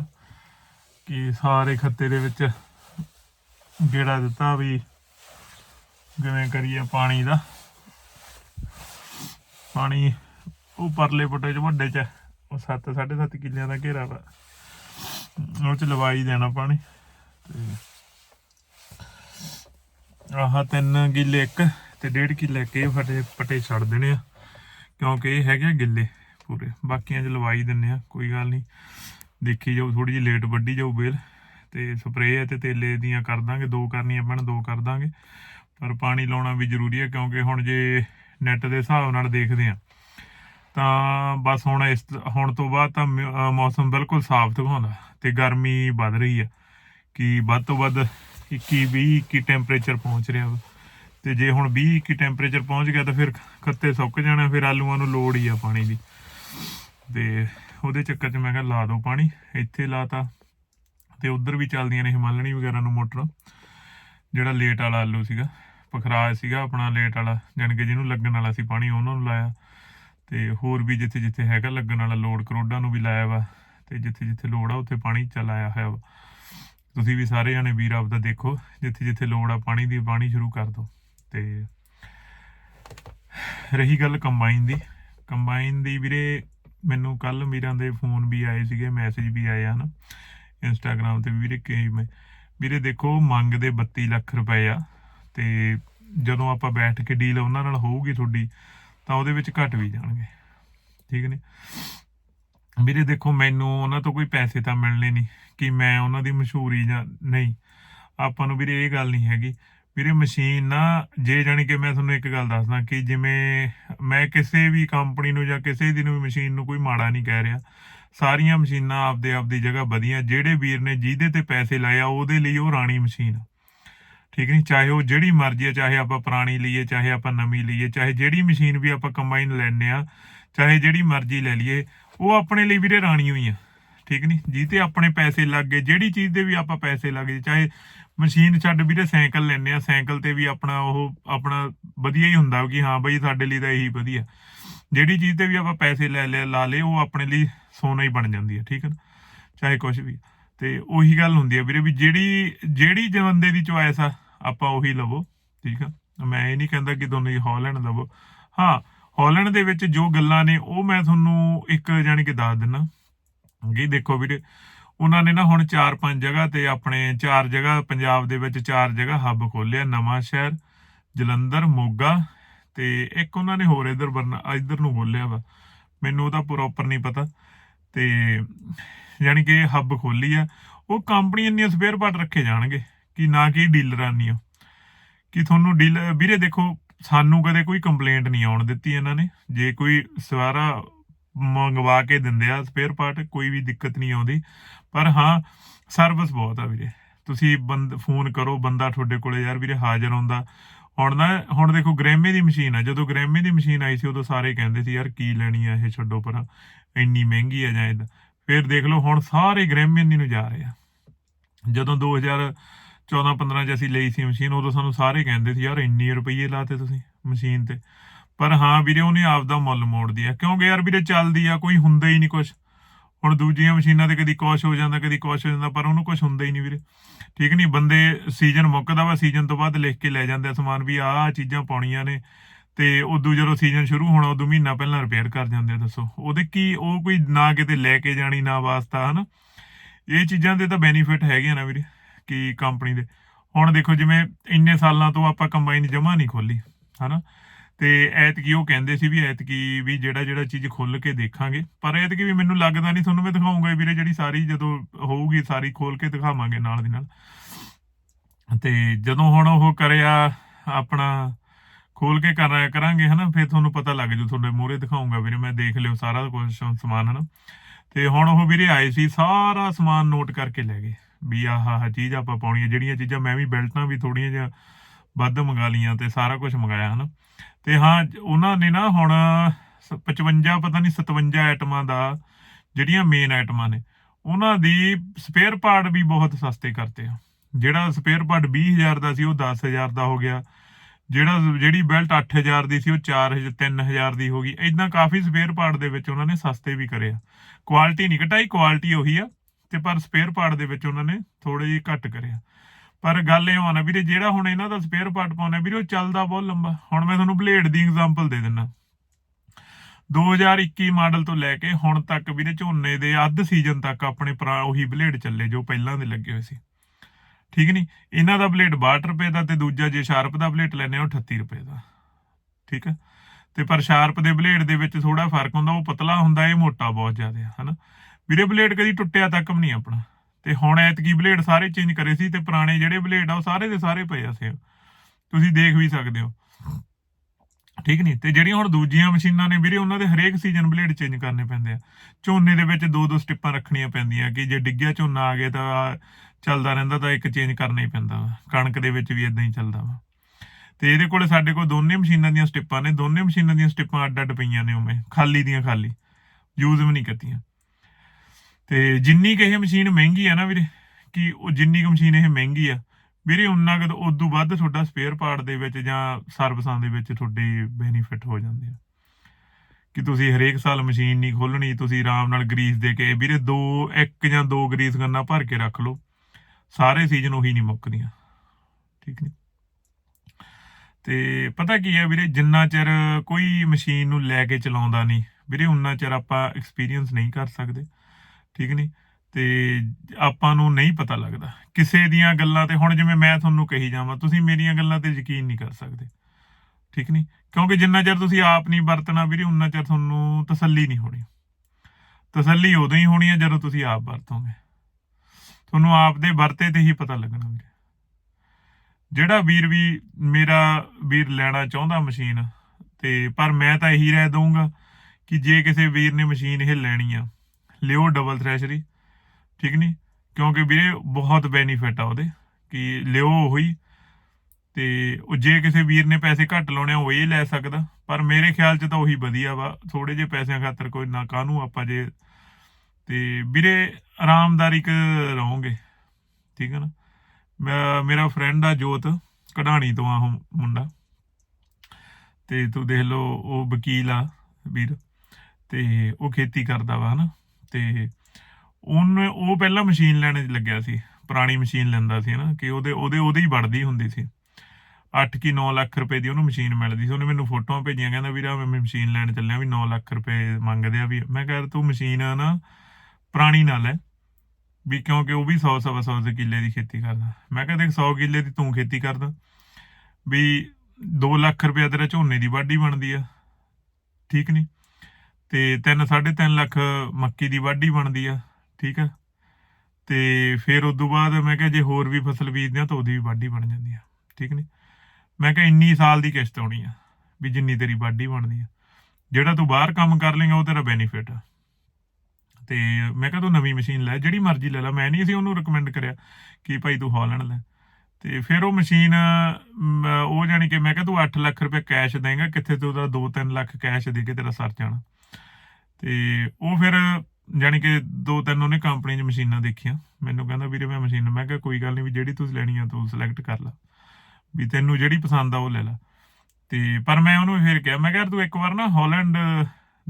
ਕਿ ਸਾਰੇ ਖੱਤੇ ਦੇ ਵਿੱਚ ਗੇੜਾ ਦਿੱਤਾ ਵੀ ਗਵੇਂ ਕਰੀਏ ਪਾਣੀ ਦਾ। ਪਾਣੀ ਉਹ ਪਰਲੇ ਪੁੱਟੇ ਚ ਵੱਡੇ ਚ, ਉਹ 7 7.5 ਕਿੱਲਿਆਂ ਦਾ ਘੇਰਾ ਵਾ। ਉਹ ਚ ਲਵਾਈ ਦੇਣਾ ਪਾਣੀ। ਆਹ ਤਿੰਨ ਗਿੱਲੇ ਇੱਕ ਤੇ ਡੇਢ ਕਿੱਲੇ ਇੱਕ ਇਹ ਫਟੇ ਪਟੇ ਛੱਡ ਦੇਣੇ ਆ, ਕਿਉਂਕਿ ਇਹ ਹੈਗੇ ਆ ਗਿੱਲੇ ਪੂਰੇ। ਬਾਕੀਆਂ 'ਚ ਲਵਾਈ ਦਿੰਨੇ ਆ, ਕੋਈ ਗੱਲ ਨਹੀਂ। ਦੇਖੀ ਜਾਓ ਥੋੜੀ ਜਿਹੀ ਲੇਟ ਵੱਢੀ ਜਾਊ ਬੇਲ। ਤੇ ਸਪਰੇਅ ਤੇ ਤੇਲੇ ਦੀਆਂ ਕਰ ਦਾਂਗੇ, ਦੋ ਕਰਨੀਆਂ ਪੈਣ, ਦੋ ਕਰ ਦਾਂਗੇ। ਪਰ ਪਾਣੀ ਲਾਉਣਾ ਵੀ ਜ਼ਰੂਰੀ ਹੈ ਕਿਉਂਕਿ ਹੁਣ ਜੇ ਨੈਟ ਦੇ ਹਿਸਾਬ ਨਾਲ ਦੇਖਦੇ ਆ, ਤਾਂ ਬਸ ਹੁਣ ਇਸ ਹੁਣ ਤੋਂ ਬਾਅਦ ਤਾਂ ਮ- ਮੌਸਮ ਬਿਲਕੁਲ ਸਾਫ਼ ਦਿਖਾਉਂਦਾ। ਤੇ ਗਰਮੀ ਵੱਧ ਰਹੀ ਆ, ਕਿ ਵੱਧ ਤੋਂ ਵੱਧ 21 20 21 ਟੈਂਪਰੇਚਰ ਪਹੁੰਚ ਰਿਹਾ ਵਾ। ਤੇ ਜੇ ਹੁਣ 20 21 ਟੈਂਪਰੇਚਰ ਪਹੁੰਚ ਗਿਆ ਤਾਂ ਫਿਰ ਖੱਤੇ ਸੁੱਕ ਜਾਣਾ, ਫਿਰ ਆਲੂਆਂ ਨੂੰ ਲੋੜ ਹੀ ਆ ਪਾਣੀ ਦੀ। ਤੇ ਉਹਦੇ ਚੱਕਰ 'ਚ ਮੈਂ ਕਿਹਾ ਲਾ ਦਿਓ ਪਾਣੀ, ਇੱਥੇ ਲਾਤਾ। ਤੇ ਉਧਰ ਵੀ ਚੱਲਦੀਆਂ ਨੇ ਹਿਮਾਲਣੀ ਵਗੈਰਾ ਨੂੰ ਮੋਟਰਾਂ। ਜਿਹੜਾ ਲੇਟ ਵਾਲਾ ਆਲੂ ਸੀਗਾ ਪਖਰਾਜ ਸੀਗਾ ਆਪਣਾ ਲੇਟ ਵਾਲਾ, ਜਾਣੀ ਕਿ ਜਿਹਨੂੰ ਲੱਗਣ ਵਾਲਾ ਸੀ ਪਾਣੀ, ਉਹਨਾਂ ਨੂੰ ਲਾਇਆ। ਤੇ ਹੋਰ ਵੀ ਜਿੱਥੇ ਜਿੱਥੇ ਹੈਗਾ ਲੱਗਣ ਵਾਲਾ, ਲੋੜ ਕਰੋਡਾਂ ਨੂੰ ਵੀ ਲਾਇਆ ਵਾ। ਤੇ ਜਿੱਥੇ ਜਿੱਥੇ ਲੋੜ ਆ, ਉੱਥੇ ਪਾਣੀ ਚਲਾਇਆ ਹੋਇਆ ਵਾ। ਤੁਸੀਂ ਵੀ ਸਾਰੇ ਜਣੇ ਵੀਰ ਆਪਦਾ ਦੇਖੋ, ਜਿੱਥੇ ਜਿੱਥੇ ਲੋੜ ਆ, ਪਾਣੀ ਦੀ ਪਾਣੀ ਸ਼ੁਰੂ ਕਰ ਦਿਓ। ਤੇ ਰਹੀ ਗੱਲ ਕੰਬਾਈਨ ਦੀ। ਕੰਬਾਈਨ ਦੀ ਵੀਰੇ ਮੈਨੂੰ ਕੱਲ ਵੀਰਾਂ ਦੇ ਫੋਨ ਵੀ ਆਏ ਸੀਗੇ, ਮੈਸੇਜ ਵੀ ਆਏ ਹਨ। ਇੰਸਟਾਗ੍ਰam ਤੇ ਵੀਰੇ ਕਈ ਵੀਰੇ ਦੇਖੋ ਮੰਗਦੇ 32 ਲੱਖ ਰੁਪਏ ਆ ਤੇ ਜਦੋਂ ਆਪਾਂ ਬੈਠ ਕੇ ਡੀਲ ਉਹਨਾਂ ਨਾਲ ਹੋਊਗੀ ਤੁਹਾਡੀ, ਤਾਂ ਉਹਦੇ ਵਿੱਚ ਘਟ ਵੀ ਜਾਣਗੇ। ਠੀਕ ਨੇ? ਵੀਰੇ ਦੇਖੋ ਮੈਨੂੰ ਉਹਨਾਂ ਤੋਂ ਕੋਈ ਪੈਸੇ ਤਾਂ ਮਿਲਣੇ ਨਹੀਂ ਕਿ ਮੈਂ ਉਹਨਾਂ ਦੀ ਮਸ਼ਹੂਰੀ ਜਾਂ ਨਹੀਂ। ਆਪਾਂ ਨੂੰ ਵੀਰੇ ਇਹ ਗੱਲ ਨਹੀਂ ਹੈਗੀ ਵੀਰੇ ਮਸ਼ੀਨ ਨਾ, ਜੇ ਜਾਣੀ ਕਿ ਮੈਂ ਤੁਹਾਨੂੰ ਇੱਕ ਗੱਲ ਦੱਸਦਾ ਕਿ ਜਿਵੇਂ ਮੈਂ ਕਿਸੇ ਵੀ ਕੰਪਨੀ ਨੂੰ ਜਾਂ ਕਿਸੇ ਦੀ ਨੂੰ ਮਸ਼ੀਨ ਨੂੰ ਕੋਈ ਮਾੜਾ ਨਹੀਂ ਕਹਿ ਰਿਹਾ, ਸਾਰੀਆਂ ਮਸ਼ੀਨਾਂ ਆਪਦੇ ਆਪਦੀ ਜਗ੍ਹਾ ਵਧੀਆ, ਜਿਹੜੇ ਵੀਰ ਨੇ ਜਿਹਦੇ ਤੇ ਪੈਸੇ ਲਾਇਆ ਉਹਦੇ ਲਈ ਉਹ ਰਾਣੀ ਮਸ਼ੀਨ ਠੀਕ ਨਹੀਂ ਚਾਹੇ ਉਹ ਜਿਹੜੀ ਮਰਜ਼ੀ ਆ, ਚਾਹੇ ਆਪਾਂ ਪੁਰਾਣੀ ਲਈਏ, ਚਾਹੇ ਆਪਾਂ ਨਵੀਂ ਲਈਏ, ਚਾਹੇ ਜਿਹੜੀ ਮਸ਼ੀਨ ਵੀ ਆਪਾਂ ਕੰਬਾਈਨ ਲੈਣੇ ਆ, ਚਾਹੇ ਜਿਹੜੀ ਮਰਜ਼ੀ ਲੈ ਲਈਏ, ਉਹ ਆਪਣੇ ਲਈ ਵੀਰੇ ਰਾਣੀ ਹੋਈ ਆ ਠੀਕ ਨਹੀਂ ਜੀ ਤੇ ਆਪਣੇ ਪੈਸੇ ਲੱਗ ਗਏ, ਜਿਹੜੀ ਚੀਜ਼ ਦੇ ਵੀ ਆਪਾਂ ਪੈਸੇ ਲੱਗ ਗਏ, ਚਾਹੇ ਮਸ਼ੀਨ ਛੱਡ ਵੀਰੇ ਸਾਈਕਲ ਲੈਣੇ ਆ। ਸਾਈਕਲ ਤੇ ਵੀ ਆਪਣਾ ਉਹ, ਆਪਣਾ ਵਧੀਆ ਹੀ ਹੁੰਦਾ ਕਿ ਹਾਂ ਬਈ ਸਾਡੇ ਲਈ ਤਾਂ ਇਹੀ ਵਧੀਆ। ਜਿਹੜੀ ਚੀਜ਼ ਤੇ ਵੀ ਆਪਾਂ ਪੈਸੇ ਲੈ ਲੈ ਲਾ ਲੇ ਉਹ ਆਪਣੇ ਲਈ ਸੋਨਾ ਹੀ ਬਣ ਜਾਂਦੀ ਹੈ ਠੀਕ ਹੈ ਚਾਹੇ ਕੁਝ ਵੀ। ਤੇ ਉਹੀ ਗੱਲ ਹੁੰਦੀ ਹੈ ਵੀਰੇ ਵੀ ਜਿਹੜੀ ਜਿਹੜੀ ਜ ਬੰਦੇ ਦੀ ਚੁਆਇਸ ਆ, ਆਪਾਂ ਉਹੀ ਲਵੋ, ਠੀਕ ਆ? ਮੈਂ ਇਹ ਨਹੀਂ ਕਹਿੰਦਾ ਕਿ ਦੋਨੋਂ ਹੀ ਹਾਲੈਂਡ ਲਵੋ ਹਾਂ, ਹਾਲੈਂਡ ਦੇ ਵਿੱਚ ਜੋ ਗੱਲਾਂ ਨੇ, ਉਹ ਮੈਂ ਤੁਹਾਨੂੰ ਇੱਕ ਜਾਣੀ ਕਿ ਦੱਸ ਦਿੰਨਾ। ਕਿ ਦੇਖੋ ਵੀਰੇ ਉਹਨਾਂ ਨੇ ਨਾ ਹੁਣ 4-5 ਜਗ੍ਹਾ ਤੇ ਆਪਣੇ 4 ਜਗ੍ਹਾ, ਪੰਜਾਬ ਦੇ ਵਿੱਚ 4 ਜਗ੍ਹਾ ਹੱਬ ਖੋਲਿਆ ਨਵਾਂ ਸ਼ਹਿਰ, ਜਲੰਧਰ, ਮੋਗਾ ਤੇ ਇੱਕ ਉਹਨਾਂ ਨੇ ਹੋਰ ਇਧਰ ਬਰਨਾ ਇਧਰ ਨੂੰ ਖੋਲਿਆ ਵਾ। ਮੈਨੂੰ ਉਹਦਾ ਪ੍ਰੋਪਰ ਨਹੀਂ ਪਤਾ ਤੇ ਯਾਨੀ ਕਿ ਹੱਬ ਖੋਲੀ ਆ। ਉਹ ਕੰਪਨੀ ਇੰਨੀਆਂ ਸਪੇਅਰ ਪਾਰਟ ਰੱਖੇ ਜਾਣਗੇ ਕਿ ਨਾ ਕਿ ਡੀਲਰਾਂ ਦੀਆਂ ਕਿ ਤੁਹਾਨੂੰ ਡੀਲ ਵੀਰੇ ਦੇਖੋ, ਸਾਨੂੰ ਕਦੇ ਕੋਈ ਕੰਪਲੇਂਟ ਨਹੀਂ ਆਉਣ ਦਿੱਤੀ ਇਹਨਾਂ ਨੇ। ਜੇ ਕੋਈ ਸਵਾਰਾ ਮੰਗਵਾ ਕੇ ਦਿੰਦੇ ਆ ਸਪੇਅਰ ਪਾਰਟ ਕੋਈ ਵੀ ਦਿੱਕਤ ਨਹੀਂ ਆਉਂਦੀ। ਪਰ ਹਾਂ ਸਰਵਿਸ ਬਹੁਤ ਆ ਵੀਰੇ। ਤੁਸੀਂ ਬੰਦ ਫੋਨ ਕਰੋ, ਬੰਦਾ ਤੁਹਾਡੇ ਕੋਲੇ ਯਾਰ ਵੀਰੇ ਹਾਜ਼ਰ ਹੁੰਦਾ। ਹੁਣ ਨਾ, ਹੁਣ ਦੇਖੋ ਗ੍ਰੈਮੇ ਦੀ ਮਸ਼ੀਨ ਆ। ਜਦੋਂ ਗ੍ਰੈਮੇ ਦੀ ਮਸ਼ੀਨ ਆਈ ਸੀ, ਉਦੋਂ ਸਾਰੇ ਕਹਿੰਦੇ ਸੀ, ਯਾਰ ਕੀ ਲੈਣੀ ਆ ਇਹ, ਛੱਡੋ ਪਰ ਇੰਨੀ ਮਹਿੰਗੀ ਆ ਜਾਂ ਏਦਾਂ। ਫਿਰ ਦੇਖ ਲਓ, ਹੁਣ ਸਾਰੇ ਗ੍ਰੈਮੇ ਨੂੰ ਜਾ ਰਹੇ ਆ। ਜਦੋਂ 2014 15 ਚ ਅਸੀਂ ਲਈ ਸੀ ਮਸ਼ੀਨ, ਉਦੋਂ ਸਾਨੂੰ ਸਾਰੇ ਕਹਿੰਦੇ ਸੀ, ਯਾਰ ਇੰਨੀ ਰੁਪਈਏ ਲਾਤੇ ਤੁਸੀਂ ਮਸ਼ੀਨ ਤੇ। ਪਰ ਹਾਂ ਵੀਰੇ, ਉਹਨੇ ਆਪਦਾ ਮੁੱਲ ਮੋੜਦੀ ਆ ਕਿਉਂਕਿ ਯਾਰ ਵੀਰੇ ਚੱਲਦੀ ਆ, ਕੋਈ ਹੁੰਦਾ ਹੀ ਨਹੀਂ ਕੁਝ ਹੁਣ ਦੂਜੀਆਂ ਮਸ਼ੀਨਾਂ ਤੇ ਕਦੀ ਕੁਛ ਹੋ ਜਾਂਦਾ, ਕਦੀ ਕੁਛ ਹੋ ਜਾਂਦਾ, ਪਰ ਉਹਨੂੰ ਕੁਝ ਹੁੰਦਾ ਹੀ ਨਹੀਂ ਵੀਰੇ। ਠੀਕ ਨਹੀਂ, ਬੰਦੇ ਸੀਜ਼ਨ ਮੁੱਕਦਾ ਵਾ ਸੀਜ਼ਨ ਤੋਂ ਬਾਅਦ ਲਿਖ ਕੇ ਲੈ ਜਾਂਦੇ ਆ ਸਮਾਨ ਵੀ ਆਹ ਚੀਜ਼ਾਂ ਪਾਉਣੀਆਂ ਨੇ। ਤੇ ਉਦੋਂ ਜਦੋਂ ਸੀਜ਼ਨ ਸ਼ੁਰੂ ਹੋਣਾ, ਉਦੋਂ ਮਹੀਨਾ ਪਹਿਲਾਂ ਰਿਪੇਅਰ ਕਰ ਜਾਂਦੇ ਆ, ਦੱਸੋ। ਉਹਦੇ ਕੀ, ਉਹ ਕੋਈ ਨਾ ਕਿਤੇ ਲੈ ਕੇ ਜਾਣੀ, ਨਾ ਵਾਸਤਾ, ਹਨਾ? ਇਹ ਚੀਜ਼ਾਂ ਦੇ ਤਾਂ ਬੈਨੀਫਿਟ ਹੈਗੇ ਆ ਨਾ ਵੀਰੇ, ਕਿ ਕੰਪਨੀ ਦੇ। ਹੁਣ ਦੇਖੋ, ਜਿਵੇਂ ਇੰਨੇ ਸਾਲਾਂ ਤੋਂ ਆਪਾਂ ਕੰਬਾਈਨ ਜਮਾ ਨਹੀਂ ਖੋਲੀ, ਹਨਾ? ਤੇ ਐਤਕੀ ਉਹ ਕਹਿੰਦੇ ਸੀ ਵੀ ਐਤਕੀ ਵੀ ਜਿਹੜਾ ਜਿਹੜਾ ਚੀਜ਼ ਖੁੱਲ ਕੇ ਦੇਖਾਂਗੇ। ਪਰ ਐਤਕੀ ਵੀ ਮੈਨੂੰ ਲੱਗਦਾ ਨਹੀਂ ਤੁਹਾਨੂੰ ਮੈਂ ਦਿਖਾਉਂਗਾ ਵੀਰੇ ਜਿਹੜੀ ਸਾਰੀ ਜਦੋਂ ਹੋਊਗੀ, ਸਾਰੀ ਖੋਲ ਕੇ ਦਿਖਾਵਾਂਗੇ ਨਾਲ ਦੀ ਨਾਲ। ਤੇ ਜਦੋਂ ਹੁਣ ਉਹ ਕਰਿਆ ਆਪਣਾ ਖੋਲ ਕੇ ਕਰ ਕਰਾਂਗੇ ਹਨਾ, ਫਿਰ ਤੁਹਾਨੂੰ ਪਤਾ ਲੱਗ ਜੂ, ਤੁਹਾਡੇ ਮੂਹਰੇ ਦਿਖਾਉਂਗਾ ਵੀਰੇ, ਮੈਂ ਦੇਖ ਲਿਓ ਸਾਰਾ ਕੁਝ ਸਮਾਨ ਹਨਾ। ਤੇ ਹੁਣ ਉਹ ਵੀਰੇ ਆਏ ਸੀ, ਸਾਰਾ ਸਮਾਨ ਨੋਟ ਕਰਕੇ ਲੈ ਗਏ। ਵੀ ਆਹ ਆਹ ਚੀਜ਼ ਆਪਾਂ ਪਾਉਣੀ ਹੈ, ਜਿਹੜੀਆਂ ਚੀਜ਼ਾਂ ਮੈਂ ਵੀ ਬੈਲਟਾਂ ਵੀ ਥੋੜੀਆਂ ਜਿਹਾ ਵੱਧ ਮੰਗਾ ਲੀਆਂ ਤੇ ਸਾਰਾ ਕੁਝ ਮੰਗਾਇਆ ਹਨਾ। ਤੇ ਹਾਂ, ਉਹਨਾਂ ਨੇ ਨਾ ਹੁਣ ਸ- 55 ਪਤਾ ਨਹੀਂ 57 ਆਈਟਮਾਂ ਦਾ ਜਿਹੜੀਆਂ ਮੇਨ ਆਈਟਮਾਂ ਨੇ, ਉਹਨਾਂ ਦੀ ਸਪੇਅਰ ਪਾਰਟ ਵੀ ਬਹੁਤ ਸਸਤੇ ਕਰਤੇ ਆ। ਜਿਹੜਾ ਸਪੇਅਰ ਪਾਰਟ 20000 ਦਾ ਸੀ, ਉਹ 10000 ਦਾ ਹੋ ਗਿਆ। ਜਿਹੜਾ ਜਿਹੜੀ ਬੈਲਟ 8000 ਦੀ ਸੀ, ਉਹ 4000 3000 ਦੀ ਹੋ ਗਈ। ਇਦਾਂ ਕਾਫੀ ਸਪੇਅਰ ਪਾਰਟ ਦੇ ਵਿੱਚ ਉਹਨਾਂ ਨੇ ਸਸਤੇ ਵੀ ਕਰੇ ਆ। ਕੁਆਲਿਟੀ ਨਹੀਂ ਘਟਾਈ ਕੁਆਲਿਟੀ ਉਹੀ ਆ, ਤੇ ਪਰ ਸਪੇਅਰ ਪਾਰਟ ਦੇ ਵਿੱਚ ਉਹਨਾਂ ਨੇ ਥੋੜੇ ਜਿਹੇ ਘੱਟ ਕਰਿਆ ਪਰ ਗੱਲ ਇਹ ਹੋਣਾ ਵੀਰੇ, ਜਿਹੜਾ ਹੁਣ ਇਹਨਾਂ ਦਾ ਸਪੇਅਰ ਪਾਰਟ ਪਾਉਣਾ ਵੀਰੇ, ਉਹ ਚੱਲਦਾ ਬਹੁਤ ਲੰਬਾ। ਹੁਣ ਮੈਂ ਤੁਹਾਨੂੰ ਬਲੇਡ ਦੀ ਐਗਜ਼ਾਮਪਲ ਦੇ ਦਿੰਦਾ। 2021 ਮਾਡਲ ਤੋਂ ਲੈ ਕੇ ਹੁਣ ਤੱਕ ਵੀਰੇ, ਝੋਨੇ ਦੇ ਅੱਧ ਸੀਜ਼ਨ ਤੱਕ ਆਪਣੇ ਪੁਰਾ ਉਹੀ ਬਲੇਡ ਚੱਲੇ, ਜੋ ਪਹਿਲਾਂ ਦੇ ਲੱਗੇ ਹੋਏ ਸੀ। ਠੀਕ ਨਹੀਂ ਇਹਨਾਂ ਦਾ ਬਲੇਡ 62 ਰੁਪਏ ਦਾ ਤੇ ਦੂਜਾ ਜੇ ਸ਼ਾਰਪ ਦਾ ਬਲੇਡ ਲੈਣੇ ਉਹ 38 ਰੁਪਏ ਦਾ। ਠੀਕ ਹੈ ਤੇ ਪਰ ਸ਼ਾਰਪ ਦੇ ਬਲੇਡ ਦੇ ਵਿੱਚ ਥੋੜਾ ਫ਼ਰਕ ਹੁੰਦਾ, ਉਹ ਪਤਲਾ ਹੁੰਦਾ, ਇਹ ਮੋਟਾ ਬਹੁਤ ਜ਼ਿਆਦਾ ਹੈ ਹਨਾ? ਵੀਰੇ, ਬਲੇਡ ਕਦੀ ਟੁੱਟਿਆ ਤੱਕ ਵੀ ਨਹੀਂ ਆਪਣਾ। ਤੇ ਹੁਣ ਐਤਕੀ ਬਲੇਡ ਸਾਰੇ ਚੇਂਜ ਕਰੇ ਸੀ ਤੇ ਪੁਰਾਣੇ ਜਿਹੜੇ ਬਲੇਡ ਆ ਉਹ ਸਾਰੇ ਦੇ ਸਾਰੇ ਪਏ ਆ ਸੇਮ ਤੁਸੀਂ ਦੇਖ ਵੀ ਸਕਦੇ ਹੋ। ਠੀਕ ਨਹੀਂ ਤੇ ਜਿਹੜੀਆਂ ਹੁਣ ਦੂਜੀਆਂ ਮਸ਼ੀਨਾਂ ਨੇ ਵੀਰੇ, ਉਹਨਾਂ ਦੇ ਹਰੇਕ ਸੀਜ਼ਨ ਬਲੇਡ ਚੇਂਜ ਕਰਨੇ ਪੈਂਦੇ ਆ। ਝੋਨੇ ਦੇ ਵਿੱਚ ਦੋ ਦੋ ਸਟਿੱਪਾਂ ਰੱਖਣੀਆਂ ਪੈਂਦੀਆਂ ਕਿ ਜੇ ਡਿੱਗਿਆ ਝੋਨਾ ਆ ਗਿਆ ਤਾਂ ਚੱਲਦਾ ਰਹਿੰਦਾ ਤਾਂ ਇੱਕ ਚੇਂਜ ਕਰਨਾ ਹੀ ਪੈਂਦਾ ਵਾ। ਕਣਕ ਦੇ ਵਿੱਚ ਵੀ ਇਦਾਂ ਹੀ ਚੱਲਦਾ ਵਾ। ਤੇ ਇਹਦੇ ਕੋਲੇ ਸਾਡੇ ਕੋਲ ਦੋਨੇ ਮਸ਼ੀਨਾਂ ਦੀਆਂ ਸਟਿੱਪਾਂ ਨੇ। ਦੋਨੇ ਮਸ਼ੀਨਾਂ ਦੀਆਂ ਸਟਿੱਪਾਂ ਅੱਡ ਅੱਡ ਪਈਆਂ ਨੇ ਉਵੇਂ। ਖਾਲੀ ਦੀਆਂ ਖਾਲੀ। ਯੂਜ਼ ਵੀ ਨਹੀਂ ਕੀਤੀਆਂ। ਤੇ ਜਿੰਨੀ ਕਿ ਇਹ ਮਸ਼ੀਨ ਮਹਿੰਗੀ ਆ ਨਾ ਵੀਰੇ, ਕਿ ਉਹ ਜਿੰਨੀ ਕੁ ਮਸ਼ੀਨ ਇਹ ਮਹਿੰਗੀ ਆ, ਵੀਰੇ ਉਨਾ ਕੁ ਉਦੋਂ ਵੱਧ ਤੁਹਾਡਾ ਸਪੇਅਰ ਪਾਰਟ ਦੇ ਵਿੱਚ ਜਾਂ ਸਰਵਿਸਾਂ ਦੇ ਵਿੱਚ ਤੁਹਾਡੇ ਬੈਨੀਫਿਟ ਹੋ ਜਾਂਦੇ ਆ। ਕਿ ਤੁਸੀਂ ਹਰੇਕ ਸਾਲ ਮਸ਼ੀਨ ਨਹੀਂ ਖੋਲਣੀ ਤੁਸੀਂ ਆਰਾਮ ਨਾਲ ਗਰੀਸ ਦੇ ਕੇ ਵੀਰੇ ਦੋ, ਇੱਕ ਜਾਂ ਦੋ ਗਰੀਸ ਗੰਨਾ ਭਰ ਕੇ ਰੱਖ ਲਓ, ਸਾਰੇ ਸੀਜ਼ਨ ਉਹੀ ਨਹੀਂ ਮੁੱਕਦੀਆਂ। ਠੀਕ ਨਹੀਂ ਤੇ ਪਤਾ ਕੀ ਹੈ ਵੀਰੇ, ਜਿੰਨਾ ਚਿਰ ਕੋਈ ਮਸ਼ੀਨ ਨੂੰ ਲੈ ਕੇ ਚਲਾਉਂਦਾ ਨਹੀਂ, ਵੀਰੇ ਉਨਾ ਚਿਰ ਆਪਾਂ ਐਕਸਪੀਰੀਅੰਸ ਨਹੀਂ ਕਰ ਸਕਦੇ। ਠੀਕ ਨਹੀਂ ਤੇ ਆਪਾਂ ਨੂੰ ਨਹੀਂ ਪਤਾ ਲੱਗਦਾ। ਕਿਸੇ ਦੀਆਂ ਗੱਲਾਂ ਤੇ, ਹੁਣ ਜਿਵੇਂ ਮੈਂ ਤੁਹਾਨੂੰ ਕਹੀ ਜਾਵਾਂ, ਤੁਸੀਂ ਮੇਰੀਆਂ ਗੱਲਾਂ ਤੇ ਯਕੀਨ ਨਹੀਂ ਕਰ ਸਕਦੇ। ਠੀਕ ਨਹੀਂ ਕਿਉਂਕਿ ਜਿੰਨਾ ਚਿਰ ਤੁਸੀਂ ਆਪ ਨਹੀਂ ਵਰਤਣਾ ਵੀਰੇ, ਉਨਾ ਚਿਰ ਤੁਹਾਨੂੰ ਤਸੱਲੀ ਨਹੀਂ ਹੋਣੀ। ਤਸੱਲੀ ਉਦੋਂ ਹੀ ਹੋਣੀ ਹੈ ਜਦੋਂ ਤੁਸੀਂ ਆਪ ਵਰਤੋਗੇ। ਤੁਹਾਨੂੰ ਆਪ ਦੇ ਵਰਤੇ ਤੇ ਹੀ ਪਤਾ ਲੱਗਣਾ ਵੀਰੇ। ਜਿਹੜਾ ਵੀਰ ਵੀ ਮੇਰਾ ਵੀਰ ਲੈਣਾ ਚਾਹੁੰਦਾ ਮਸ਼ੀਨ, ਤੇ ਪਰ ਮੈਂ ਤਾਂ ਇਹੀ ਰਹਿ ਦਊਂਗਾ ਕਿ ਜੇ ਕਿਸੇ ਵੀਰ ਨੇ ਮਸ਼ੀਨ ਇਹ ਲੈਣੀ ਆ ਲਿਓ ਡਬਲ ਥ੍ਰੈਸ਼ਰੀ ਠੀਕ ਨਹੀਂ ਕਿਉਂਕਿ ਵੀਰੇ ਬਹੁਤ ਬੈਨੀਫਿਟ ਆ ਉਹਦੇ, ਕਿ ਲਿਓ ਉਹੀ, ਤੇ ਉਹ ਜੇ ਕਿਸੇ ਵੀਰ ਨੇ ਪੈਸੇ ਘੱਟ ਲਾਉਣੇ ਆ, ਉਹ ਇਹ ਲੈ ਸਕਦਾ। ਪਰ ਮੇਰੇ ਖਿਆਲ 'ਚ ਤਾਂ ਉਹੀ ਵਧੀਆ ਵਾ ਥੋੜੇ ਜਿਹੇ ਪੈਸਿਆਂ ਖਾਤਰ ਕੋਈ ਨਾ ਕਾਹਨੂੰ ਆਪਾਂ ਜੇ, ਤੇ ਵੀਰੇ ਆਰਾਮਦਾਰੀ ਕ ਰਹੋਗੇ, ਠੀਕ ਹੈ ਨਾ? ਮੈਂ, ਮੇਰਾ ਫਰੈਂਡ ਆ ਜੋਤ, ਕਢਾਣੀ ਤੋਂ ਆ ਉਹ ਮੁੰਡਾ, ਤੇ ਤੂੰ ਦੇਖ ਲਓ, ਉਹ ਵਕੀਲ ਆ ਵੀਰ, ਤੇ ਉਹ ਖੇਤੀ ਕਰਦਾ ਵਾ, ਹਨਾ? ਤੇ ਉਹਨੇ, ਉਹ ਪਹਿਲਾਂ ਮਸ਼ੀਨ ਲੈਣ ਲੱਗਿਆ ਸੀ, ਪੁਰਾਣੀ ਮਸ਼ੀਨ ਲੈਂਦਾ ਸੀ ਨਾ ਕਿ ਉਹਦੇ ਉਹਦੇ ਉਹਦੇ ਹੀ ਵੜਦੀ ਹੁੰਦੀ ਸੀ। 8 ਕੀ 9 ਲੱਖ ਰੁਪਏ ਦੀ ਉਹਨੂੰ ਮਸ਼ੀਨ ਮਿਲਦੀ ਸੀ, ਉਹਨੇ ਮੈਨੂੰ ਫੋਟੋਆਂ ਭੇਜੀਆਂ, ਕਹਿੰਦਾ ਵੀਰਾ ਮੈਂ ਮਸ਼ੀਨ ਲੈਣ ਚੱਲਿਆ ਵੀ 9 ਲੱਖ ਰੁਪਏ ਮੰਗਦੇ ਆ ਵੀ, ਮੈਂ ਕਿਹਾ ਤੂੰ ਮਸ਼ੀਨ ਨਾ ਪੁਰਾਣੀ ਨਾਲ ਲੈ, ਵੀ ਕਿਉਂਕਿ ਉਹ ਵੀ 100 ਸਵਾ 100 ਦੇ ਕਿੱਲੇ ਦੀ ਖੇਤੀ ਕਰਦਾ। ਮੈਂ ਕਿਹਾ ਦੇਖ 100 ਕਿੱਲੇ ਦੀ ਤੂੰ ਖੇਤੀ ਕਰਦਾ ਵੀ 2 ਲੱਖ ਰੁਪਏ ਤੇਰਾ ਝੋਨੇ ਦੀ ਵਾਢੀ ਬਣਦੀ ਆ, ਠੀਕ ਨਹੀਂ ਤੇ 3 3.5 ਲੱਖ ਮੱਕੀ ਦੀ ਵਾਢੀ ਬਣਦੀ ਆ, ਠੀਕ ਆ? ਤੇ ਫਿਰ ਉਸ ਤੋਂ ਬਾਅਦ ਮੈਂ ਕਿਹਾ ਜੇ ਹੋਰ ਵੀ ਫਸਲ ਬੀਜਦੇ ਆ ਤਾਂ ਉਹਦੀ ਵੀ ਵਾਢੀ ਬਣ ਜਾਂਦੀ ਆ, ਠੀਕ ਨਹੀਂ ਮੈਂ ਕਿਹਾ ਇੰਨੀ ਸਾਲ ਦੀ ਕਿਸ਼ਤ ਆਉਣੀ ਆ ਵੀ ਜਿੰਨੀ ਤੇਰੀ ਵਾਢੀ ਬਣਦੀ ਆ। ਜਿਹੜਾ ਤੂੰ ਬਾਹਰ ਕੰਮ ਕਰ ਲੇਗਾ, ਉਹ ਤੇਰਾ ਬੈਨੀਫਿਟ ਆ। ਤੇ ਮੈਂ ਕਿਹਾ ਤੂੰ ਨਵੀਂ ਮਸ਼ੀਨ ਲੈ, ਜਿਹੜੀ ਮਰਜ਼ੀ ਲੈ ਲੈ, ਮੈਂ ਨਹੀਂ ਸੀ ਉਹਨੂੰ ਰეკਮੈਂਡ ਕਰਿਆ ਕਿ ਭਾਈ ਤੂੰ ਹਾਲੈਂਡ ਲੈ। ਤੇ ਫਿਰ ਉਹ ਮਸ਼ੀਨ ਉਹ ਜਾਨੀ ਕਿ ਮੈਂ ਕਿਹਾ ਤੂੰ 8 ਲੱਖ ਰੁਪਏ ਕੈਸ਼ ਦੇਂਗਾ, ਕਿੱਥੇ ਤੂੰ ਉਹਦਾ 2-3 ਲੱਖ ਕੈਸ਼ ਦੇ ਕੇ ਤੇਰਾ ਸਰ ਜਾਣਾ। ਤੇ ਉਹ ਫਿਰ ਜਾਨੀ ਕਿ ਦੋ ਤਿੰਨ ਉਹਨੇ ਕੰਪਨੀ 'ਚ ਮਸ਼ੀਨਾਂ ਦੇਖੀਆਂ। ਮੈਨੂੰ ਕਹਿੰਦਾ, ਵੀਰੇ, ਮੈਂ ਮਸ਼ੀਨ, ਮੈਂ ਕਿਹਾ, ਕੋਈ ਗੱਲ ਨਹੀਂ ਵੀ ਜਿਹੜੀ ਤੂੰ ਲੈਣੀ ਆ, ਤੂੰ ਸਿਲੈਕਟ ਕਰ ਲੈ। ਵੀ ਤੈਨੂੰ ਜਿਹੜੀ ਪਸੰਦ ਆ, ਉਹ ਲੈ ਲੈ। ਤੇ ਪਰ ਮੈਂ ਉਹਨੂੰ ਫਿਰ ਕਿਹਾ, ਮੈਂ ਕਿਹਾ, ਯਾਰ, ਤੂੰ ਇੱਕ ਵਾਰ ਨਾ ਹਾਲੈਂਡ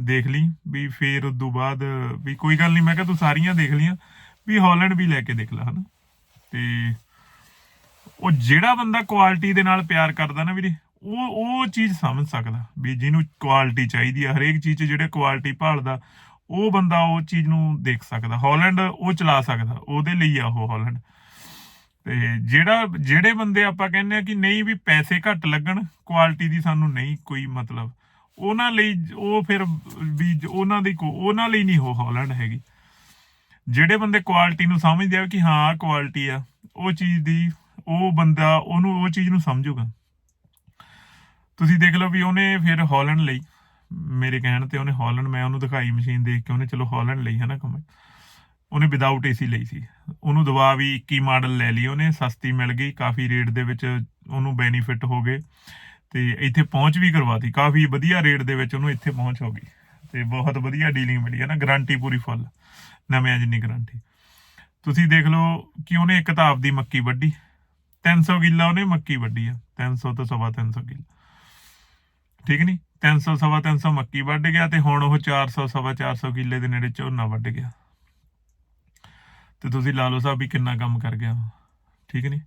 ਦੇਖ ਲਈ, ਵੀ ਫਿਰ ਉਸ ਤੋਂ ਬਾਅਦ ਵੀ ਕੋਈ ਗੱਲ ਨਹੀਂ ਮੈਂ ਕਿਹਾ, ਤੂੰ ਸਾਰੀਆਂ ਦੇਖ ਲੀਆਂ ਵੀ ਹਾਲੈਂਡ ਵੀ ਲੈ ਕੇ ਦੇਖ ਲੈ, ਹਨਾ? ਤੇ ਉਹ ਜਿਹੜਾ ਬੰਦਾ ਕੁਆਲਿਟੀ ਦੇ ਨਾਲ ਪਿਆਰ ਕਰਦਾ ਨਾ ਵੀਰੇ ਉਹ ਉਹ ਚੀਜ਼ ਸਮਝ ਸਕਦਾ ਵੀ ਜਿਹਨੂੰ ਕੁਆਲਿਟੀ ਚਾਹੀਦੀ ਆ, ਹਰੇਕ ਚੀਜ਼ 'ਚ ਜਿਹੜੇ ਕੁਆਲਿਟੀ ਭਾਲਦਾ, ਉਹ ਬੰਦਾ ਉਹ ਚੀਜ਼ ਨੂੰ ਦੇਖ ਸਕਦਾ। ਹਾਲੈਂਡ ਉਹ ਚਲਾ ਸਕਦਾ, ਉਹਦੇ ਲਈ ਆ ਉਹ ਹਾਲੈਂਡ ਤੇ ਜਿਹੜਾ, ਜਿਹੜੇ ਬੰਦੇ ਆਪਾਂ ਕਹਿੰਦੇ ਆ ਕਿ ਨਹੀਂ ਵੀ ਪੈਸੇ ਘੱਟ ਲੱਗਣ ਕੁਆਲਿਟੀ ਦੀ ਸਾਨੂੰ ਨਹੀਂ ਕੋਈ ਮਤਲਬ। ਉਹਨਾਂ ਲਈ ਉਹ ਫਿਰ ਵੀ ਉਹਨਾਂ ਦੀ ਕੋ- ਉਹਨਾਂ ਲਈ ਨਹੀਂ ਉਹ ਹਾਲੈਂਡ ਹੈਗੀ। ਜਿਹੜੇ ਬੰਦੇ ਕੁਆਲਿਟੀ ਨੂੰ ਸਮਝਦੇ ਆ ਕਿ ਹਾਂ ਕੁਆਲਿਟੀ ਆ, ਉਹ ਚੀਜ਼ ਦੀ, ਉਹ ਬੰਦਾ ਉਹਨੂੰ ਉਹ ਚੀਜ਼ ਨੂੰ ਸਮਝੂਗਾ। ਤੁਸੀਂ ਦੇਖ ਲਓ ਵੀ ਉਹਨੇ ਫਿਰ ਹਾਲੈਂਡ ਲਈ, ਮੇਰੇ ਕਹਿਣ ਤੇ ਉਹਨੇ ਹਾਲੈਂਡ, ਮੈਂ ਉਹਨੂੰ ਦਿਖਾਈ ਮਸ਼ੀਨ ਦੇਖ ਕੇ ਉਹਨੇ ਚਲੋ ਹਾਲੈਂਡ ਲਈ ਹੈ ਨਾ ਕਮੇ ਉਹਨੇ ਵਿਦਆਊਟ ਏਸੀ ਲਈ ਸੀ। ਉਹਨੂੰ ਦਵਾ ਵੀ 21 ਮਾਡਲ ਲੈ ਲਈ ਉਹਨੇ, ਸਸਤੀ ਮਿਲ ਗਈ, ਕਾਫੀ ਰੇਟ ਦੇ ਵਿੱਚ ਉਹਨੂੰ ਬੈਨੀਫਿਟ ਹੋ ਗਏ ਤੇ ਇੱਥੇ ਪਹੁੰਚ ਵੀ ਕਰਵਾਤੀ ਕਾਫੀ ਵਧੀਆ ਰੇਟ ਦੇ ਵਿੱਚ ਉਹਨੂੰ ਇੱਥੇ ਪਹੁੰਚ ਹੋ ਗਈ ਤੇ ਬਹੁਤ ਵਧੀਆ ਡੀਲਿੰਗ ਮਿਲੀ ਹੈ ਨਾ ਗਾਰੰਟੀ ਪੂਰੀ ਫੁੱਲ ਨਵਿਆਂ ਜਿੰਨੀ ਗਾਰੰਟੀ ਤੁਸੀਂ ਦੇਖ ਲਓ ਕਿ ਉਹਨੇ ਇੱਕ ਕਿਤਾਬ ਦੀ ਮੱਕੀ ਵੱਢੀ 300 ਕਿੱਲਾ ਉਹਨੇ ਮੱਕੀ ਵੱਢੀ ਆ 300 ਤੋਂ ਸਵਾ 300 ਕਿੱਲਾ। ਠੀਕ ਨਹੀਂ 300 ਸਵਾ 300 ਮੱਕੀ ਵੱਢ ਗਿਆ ਤੇ ਹੁਣ ਉਹ 400 ਸਵਾ 400 ਕਿੱਲੇ ਦੇ ਨੇੜੇ ਝੋਨਾ ਵੱਢ ਗਿਆ। ਤੇ ਤੁਸੀਂ ਲਾ ਲਓ ਸਾਹਿਬ ਵੀ ਕਿੰਨਾ ਕੰਮ ਕਰ ਗਿਆ ਠੀਕ ਨਹੀਂ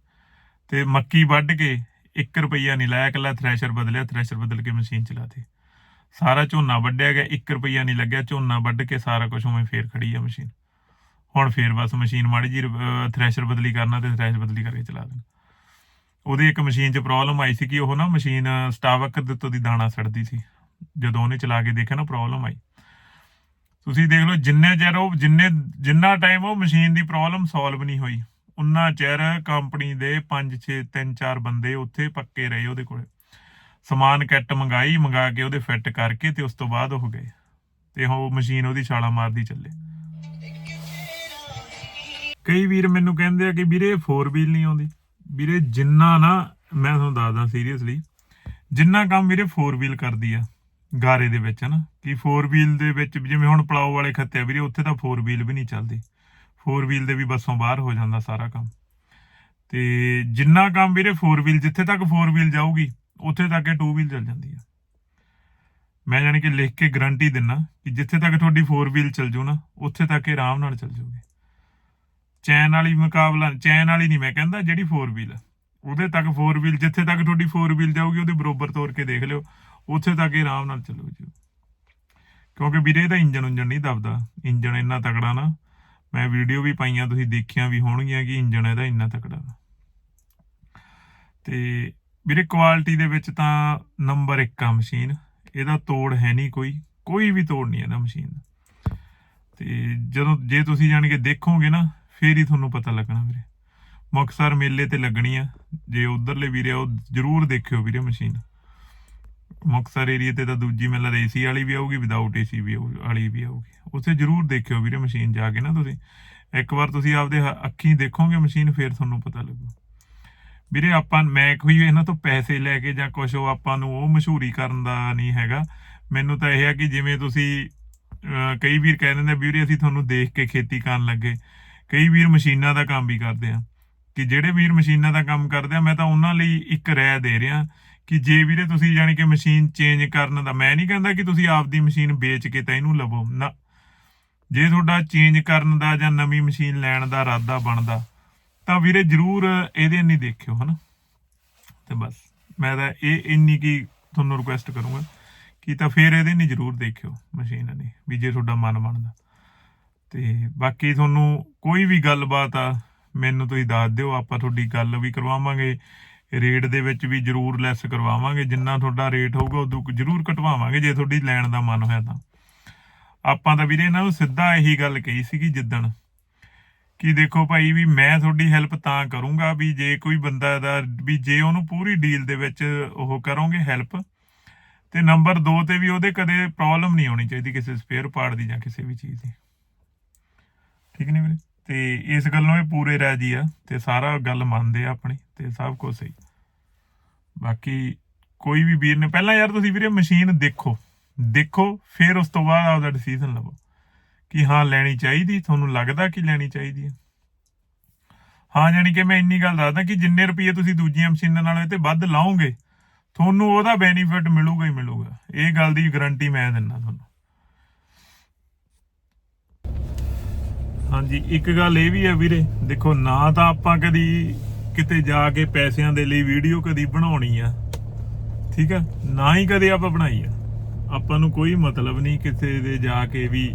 ਤੇ ਮੱਕੀ ਵੱਢ ਕੇ 1 ਰੁਪਈਆ ਨਹੀਂ ਲਾਇਆ, ਇਕੱਲਾ ਥ੍ਰੈਸ਼ਰ ਬਦਲਿਆ ਥ੍ਰੈਸ਼ਰ ਬਦਲ ਕੇ ਮਸ਼ੀਨ ਚਲਾਤੀ। ਸਾਰਾ ਝੋਨਾ ਵੱਢਿਆ ਗਿਆ 1 ਰੁਪਈਆ ਨਹੀਂ ਲੱਗਿਆ, ਝੋਨਾ ਵੱਢ ਕੇ ਸਾਰਾ ਕੁਝ ਉਵੇਂ ਫੇਰ ਖੜੀ ਆ ਮਸ਼ੀਨ। ਹੁਣ ਫੇਰ ਬਸ ਮਸ਼ੀਨ ਮਾੜੀ ਜੀ ਥ੍ਰੈਸ਼ਰ ਬਦਲੀ ਕਰਨਾ ਤੇ ਥ੍ਰੈਸ਼ਰ ਬਦਲੀ ਕਰਕੇ ਚਲਾ ਦੇਣਾ। ਉਹਦੇ ਇੱਕ ਮਸ਼ੀਨ 'ਚ ਪ੍ਰੋਬਲਮ ਆਈ ਸੀ ਕਿ ਉਹ ਨਾ ਮਸ਼ੀਨ ਸਟਾਵਕ ਦੇ ਉੱਤੋਂ ਦੀ ਦਾਣਾ ਸੜਦੀ ਸੀ। ਜਦੋਂ ਉਹਨੇ ਚਲਾ ਕੇ ਦੇਖਿਆ ਨਾ ਪ੍ਰੋਬਲਮ ਆਈ। ਤੁਸੀਂ ਦੇਖ ਲਓ ਜਿੰਨੇ ਚਿਰ ਉਹ ਜਿੰਨੇ ਜਿੰਨਾ ਟਾਈਮ ਉਹ ਮਸ਼ੀਨ ਦੀ ਪ੍ਰੋਬਲਮ ਸੋਲਵ ਨਹੀਂ ਹੋਈ, ਉਨਾ ਚਿਰ ਕੰਪਨੀ ਦੇ 5 6 3 4 ਬੰਦੇ ਉੱਥੇ ਪੱਕੇ ਰਹੇ ਉਹਦੇ ਕੋਲੇ। ਸਮਾਨ ਕਿੱਟ ਮੰਗਾਈ, ਮੰਗਾ ਕੇ ਉਹਦੇ ਫਿੱਟ ਕਰਕੇ ਤੇ ਉਸ ਤੋਂ ਬਾਅਦ ਉਹ ਗਏ। ਤੇ ਉਹ ਮਸ਼ੀਨ ਉਹਦੀ ਛਾਲਾ ਮਾਰਦੀ ਚੱਲੇ। ਕਈ ਵੀਰ ਮੈਨੂੰ ਕਹਿੰਦੇ ਆ ਕਿ ਵੀਰੇ 4 ਵੀਲ ਨਹੀਂ ਆਉਂਦੀ। ਵੀਰੇ, ਜਿੰਨਾ ਨਾ, ਮੈਂ ਤੁਹਾਨੂੰ ਦੱਸਦਾ ਸੀਰੀਅਸਲੀ ਜਿੰਨਾ ਕੰਮ ਵੀਰੇ 4 ਵੀਲ ਕਰਦੀ ਆ, ਗਾਰੇ ਦੇ ਵਿੱਚ ਨਾ ਕਿ 4 ਵੀਲ ਦੇ ਵਿੱਚ ਜਿਵੇਂ ਹੁਣ ਪਲਾਓ ਵਾਲੇ ਖੱਤੇ ਆ ਵੀਰੇ, ਉੱਥੇ ਤਾਂ 4 ਵੀਲ ਵੀ ਨਹੀਂ ਚੱਲਦੀ। 4 ਵੀਲ ਦੇ ਵੀ ਬੱਸੋਂ ਬਾਹਰ ਹੋ ਜਾਂਦਾ ਸਾਰਾ ਕੰਮ। ਤੇ ਜਿੰਨਾ ਕੰਮ ਵੀਰੇ 4 ਵੀਲ ਜਿੱਥੇ ਤੱਕ 4 ਵੀਲ ਜਾਊਗੀ, ਉੱਥੇ ਤੱਕ ਇਹ 2 ਵੀਲ ਚੱਲ ਜਾਂਦੀ ਆ। ਮੈਂ ਜਾਣੀ ਕਿ ਲਿਖ ਕੇ ਗਾਰੰਟੀ ਦਿੰਨਾ ਕਿ ਜਿੱਥੇ ਤੱਕ ਤੁਹਾਡੀ 4 ਵੀਲ ਚੱਲ ਜੂ ਨਾ, ਉੱਥੇ ਤੱਕ ਇਹ ਆਰਾਮ ਨਾਲ ਚੱਲ ਜੂਗੀ। ਚੈਨ ਵਾਲੀ ਮੁਕਾਬਲਾ, ਚੈਨ ਵਾਲੀ ਨਹੀਂ ਮੈਂ ਕਹਿੰਦਾ, ਜਿਹੜੀ 4 ਵੀਲ ਉਹਦੇ ਤੱਕ 4 ਵੀਲ ਜਿੱਥੇ ਤੱਕ ਤੁਹਾਡੀ 4 ਵੀਲ ਜਾਊਗੀ, ਉਹਦੇ ਬਰੋਬਰ ਤੋਰ ਕੇ ਦੇਖ ਲਿਓ। ਉੱਥੇ ਤੱਕ ਇਹ ਆਰਾਮ ਨਾਲ ਚੱਲੂ ਜੀ। ਕਿਉਂਕਿ ਵੀਰੇ ਇਹਦਾ ਇੰਜਨ ਉਂਜਨ ਨਹੀਂ ਦਬਦਾ। ਇੰਜਨ ਇੰਨਾ ਤਕੜਾ ਨਾ। ਮੈਂ ਵੀਡੀਓ ਵੀ ਪਾਈਆਂ, ਤੁਸੀਂ ਦੇਖੀਆਂ ਵੀ ਹੋਣਗੀਆਂ ਕਿ ਇੰਜਨ ਇਹਦਾ ਇੰਨਾ ਤਕੜਾ ਵਾ ਤੇ ਵੀਰੇ ਕੁਆਲਿਟੀ ਦੇ ਵਿੱਚ ਤਾਂ ਨੰਬਰ 1 ਆ ਮਸ਼ੀਨ ਇਹਦਾ ਤੋੜ ਹੈ ਨਹੀਂ ਕੋਈ। ਕੋਈ ਵੀ ਤੋੜ ਨਹੀਂ ਇਹਦਾ ਮਸ਼ੀਨ ਦਾ ਤੇ ਜਦੋਂ, ਜੇ ਤੁਸੀਂ ਜਾਣ ਕੇ ਦੇਖੋਗੇ ਨਾ ਫੇਰ ਹੀ ਤੁਹਾਨੂੰ ਪਤਾ ਲੱਗਣਾ ਵੀਰੇ। ਮੁਕਤਸਰ ਮੇਲੇ ਤੇ ਲੱਗਣੀ ਆ। ਜੇ ਉਧਰਲੇ ਵੀਰੇ ਉਹ ਜਰੂਰ ਦੇਖਿਓ ਵੀਰੇ ਮਸ਼ੀਨ। ਮੁਕਤਸਰ ਏਰੀਆ ਤੇ ਤਾਂ ਦੂਜੀ ਮੈਨੂੰ ਏਸੀ ਵਾਲੀ ਵੀ ਆਊਗੀ ਵਿਦਆਊਟ ਏਸੀ ਵੀ ਵਾਲੀ ਵੀ ਆਊਗੀ। ਉੱਥੇ ਜਰੂਰ ਦੇਖਿਓ ਵੀਰੇ ਮਸ਼ੀਨ ਜਾ ਕੇ ਨਾ ਤੁਸੀਂ। ਇੱਕ ਵਾਰ ਤੁਸੀਂ ਆਪਦੇ ਅੱਖੀਂ ਦੇਖੋਗੇ ਮਸ਼ੀਨ, ਫੇਰ ਤੁਹਾਨੂੰ ਪਤਾ ਲੱਗੂ। ਵੀਰੇ ਆਪਾਂ, ਮੈਂ ਕੋਈ ਇਹਨਾਂ ਤੋਂ ਪੈਸੇ ਲੈ ਕੇ ਜਾਂ ਕੁਝ ਉਹ ਆਪਾਂ ਨੂੰ ਉਹ ਮਸ਼ਹੂਰੀ ਕਰਨ ਦਾ ਨਹੀਂ ਹੈਗਾ। ਮੈਨੂੰ ਤਾਂ ਇਹ ਹੈ ਕਿ ਜਿਵੇਂ ਤੁਸੀਂ ਕਈ ਵੀਰ ਕਹਿ ਦਿੰਦੇ ਵੀਰੇ ਅਸੀਂ ਤੁਹਾਨੂੰ ਦੇਖ ਕੇ ਖੇਤੀ ਕਰਨ ਲੱਗੇ। ਕਈ ਵੀਰ ਮਸ਼ੀਨਾਂ ਦਾ ਕੰਮ ਵੀ ਕਰਦੇ ਆ। ਕਿ ਜਿਹੜੇ ਵੀਰ ਮਸ਼ੀਨਾਂ ਦਾ ਕੰਮ ਕਰਦੇ ਆ, ਮੈਂ ਤਾਂ ਉਹਨਾਂ ਲਈ ਇੱਕ ਰਾਏ ਦੇ ਰਿਹਾ ਕਿ ਜੇ ਵੀਰੇ ਤੁਸੀਂ ਜਾਣੀ ਕਿ ਮਸ਼ੀਨ ਚੇਂਜ ਕਰਨ ਦਾ, ਮੈਂ ਨਹੀਂ ਕਹਿੰਦਾ ਕਿ ਤੁਸੀਂ ਆਪਦੀ ਮਸ਼ੀਨ ਵੇਚ ਕੇ ਤਾਂ ਇਹਨੂੰ ਲਵੋ। ਨਾ। ਜੇ ਤੁਹਾਡਾ ਚੇਂਜ ਕਰਨ ਦਾ ਜਾਂ ਨਵੀਂ ਮਸ਼ੀਨ ਲੈਣ ਦਾ ਇਰਾਦਾ ਬਣਦਾ, ਤਾਂ ਵੀਰੇ ਜਰੂਰ ਇਹਦੇ ਨਹੀਂ ਦੇਖਿਓ, ਹਨਾ? ਤੇ ਬਸ, ਮੈਂ ਤਾਂ ਇਹ ਇੰਨੀ ਕੀ ਤੁਹਾਨੂੰ ਰਿਕੁਐਸਟ ਕਰੂੰਗਾ ਕਿ ਤਾਂ ਫਿਰ ਇਹਦੇ ਨਹੀਂ ਜਰੂਰ ਦੇਖਿਓ ਮਸ਼ੀਨ ਨੇ ਵੀ ਜੇ ਤੁਹਾਡਾ ਮਨ ਬਣਦਾ। ਤੇ ਬਾਕੀ ਤੁਹਾਨੂੰ ਕੋਈ ਵੀ ਗੱਲਬਾਤ ਆ, ਮੈਨੂੰ ਤੁਸੀਂ ਦੱਸ ਦਿਓ, ਆਪਾਂ ਤੁਹਾਡੀ ਗੱਲ ਵੀ ਕਰਵਾਵਾਂਗੇ। ਰੇਟ ਦੇ ਵਿੱਚ ਵੀ ਜਰੂਰ ਲੈਸ ਕਰਵਾਵਾਂਗੇ, ਜਿੰਨਾ ਤੁਹਾਡਾ ਰੇਟ ਹੋਊਗਾ, ਉਦੋਂ ਜਰੂਰ ਘਟਵਾਵਾਂਗੇ ਜੇ ਤੁਹਾਡੀ ਲੈਣ ਦਾ ਮਨ ਹੋਇਆ ਤਾਂ। ਆਪਾਂ ਤਾਂ ਵੀਰੇ ਇਹਨਾਂ ਨੂੰ ਸਿੱਧਾ ਇਹੀ ਗੱਲ ਕਹੀ ਸੀਗੀ ਜਿੱਦਣ, ਕਿ ਦੇਖੋ ਭਾਈ ਵੀ ਮੈਂ ਤੁਹਾਡੀ ਹੈਲਪ ਤਾਂ ਕਰੂੰਗਾ ਵੀ ਜੇ ਕੋਈ ਬੰਦਾ ਦਾ, ਵੀ ਜੇ ਉਹਨੂੰ ਪੂਰੀ ਡੀਲ ਦੇ ਵਿੱਚ ਉਹ ਕਰੋਗੇ ਹੈਲਪ ਤੇ ਨੰਬਰ 2 ਤੇ ਵੀ ਉਹਦੇ ਕਦੇ ਪ੍ਰੋਬਲਮ ਨਹੀਂ ਹੋਣੀ ਚਾਹੀਦੀ ਕਿਸੇ ਸਪੇਅਰ ਪਾਰਟ ਦੀ ਜਾਂ ਕਿਸੇ ਵੀ ਚੀਜ਼ ਦੀ। ਠੀਕ ਨਹੀਂ ਵੀਰੇ? ਤੇ ਇਸ ਗੱਲੋਂ ਇਹ ਪੂਰੇ ਰਾਜੀ ਆ ਤੇ ਸਾਰਾ ਗੱਲ ਮੰਨਦੇ ਆ ਆਪਣੀ ਤੇ ਸਭ ਕੁਝ ਸਹੀ। ਬਾਕੀ ਕੋਈ ਵੀ ਵੀਰ ਨੇ, ਪਹਿਲਾਂ ਯਾਰ ਤੁਸੀਂ ਵੀਰੇ ਮਸ਼ੀਨ ਦੇਖੋ ਦੇਖੋ, ਫਿਰ ਉਸ ਤੋਂ ਬਾਅਦ ਆਪਦਾ ਡਿਸੀਜਨ ਲਵੋ ਕਿ ਹਾਂ ਲੈਣੀ ਚਾਹੀਦੀ, ਤੁਹਾਨੂੰ ਲੱਗਦਾ ਕਿ ਲੈਣੀ ਚਾਹੀਦੀ ਹੈ ਹਾਂ ਜਾਨੀ ਕਿ ਮੈਂ ਇੰਨੀ ਗੱਲ ਦੱਸਦਾ ਕਿ ਜਿੰਨੇ ਰੁਪਏ ਤੁਸੀਂ ਦੂਜੀਆਂ ਮਸ਼ੀਨਾਂ ਨਾਲ ਤੇ ਵੱਧ ਲਾਓਗੇ, ਤੁਹਾਨੂੰ ਉਹਦਾ ਬੈਨੀਫਿਟ ਮਿਲੂਗਾ ਹੀ ਮਿਲੂਗਾ। ਇਹ ਗੱਲ ਦੀ ਗਾਰੰਟੀ ਮੈਂ ਦਿੰਦਾ ਤੁਹਾਨੂੰ। ਹਾਂਜੀ, ਇੱਕ ਗੱਲ ਇਹ ਵੀ ਹੈ ਵੀਰੇ, ਦੇਖੋ ਨਾ ਤਾਂ ਆਪਾਂ ਕਦੀ ਕਿਤੇ ਜਾ ਕੇ ਪੈਸਿਆਂ ਦੇ ਲਈ ਵੀਡੀਓ ਕਦੀ ਬਣਾਉਣੀ ਆ, ਠੀਕ ਆ? ਨਾ ਹੀ ਕਦੇ ਆਪਾਂ ਬਣਾਈ ਆ। ਆਪਾਂ ਨੂੰ ਕੋਈ ਮਤਲਬ ਨਹੀਂ ਕਿਸੇ ਦੇ ਜਾ ਕੇ ਵੀ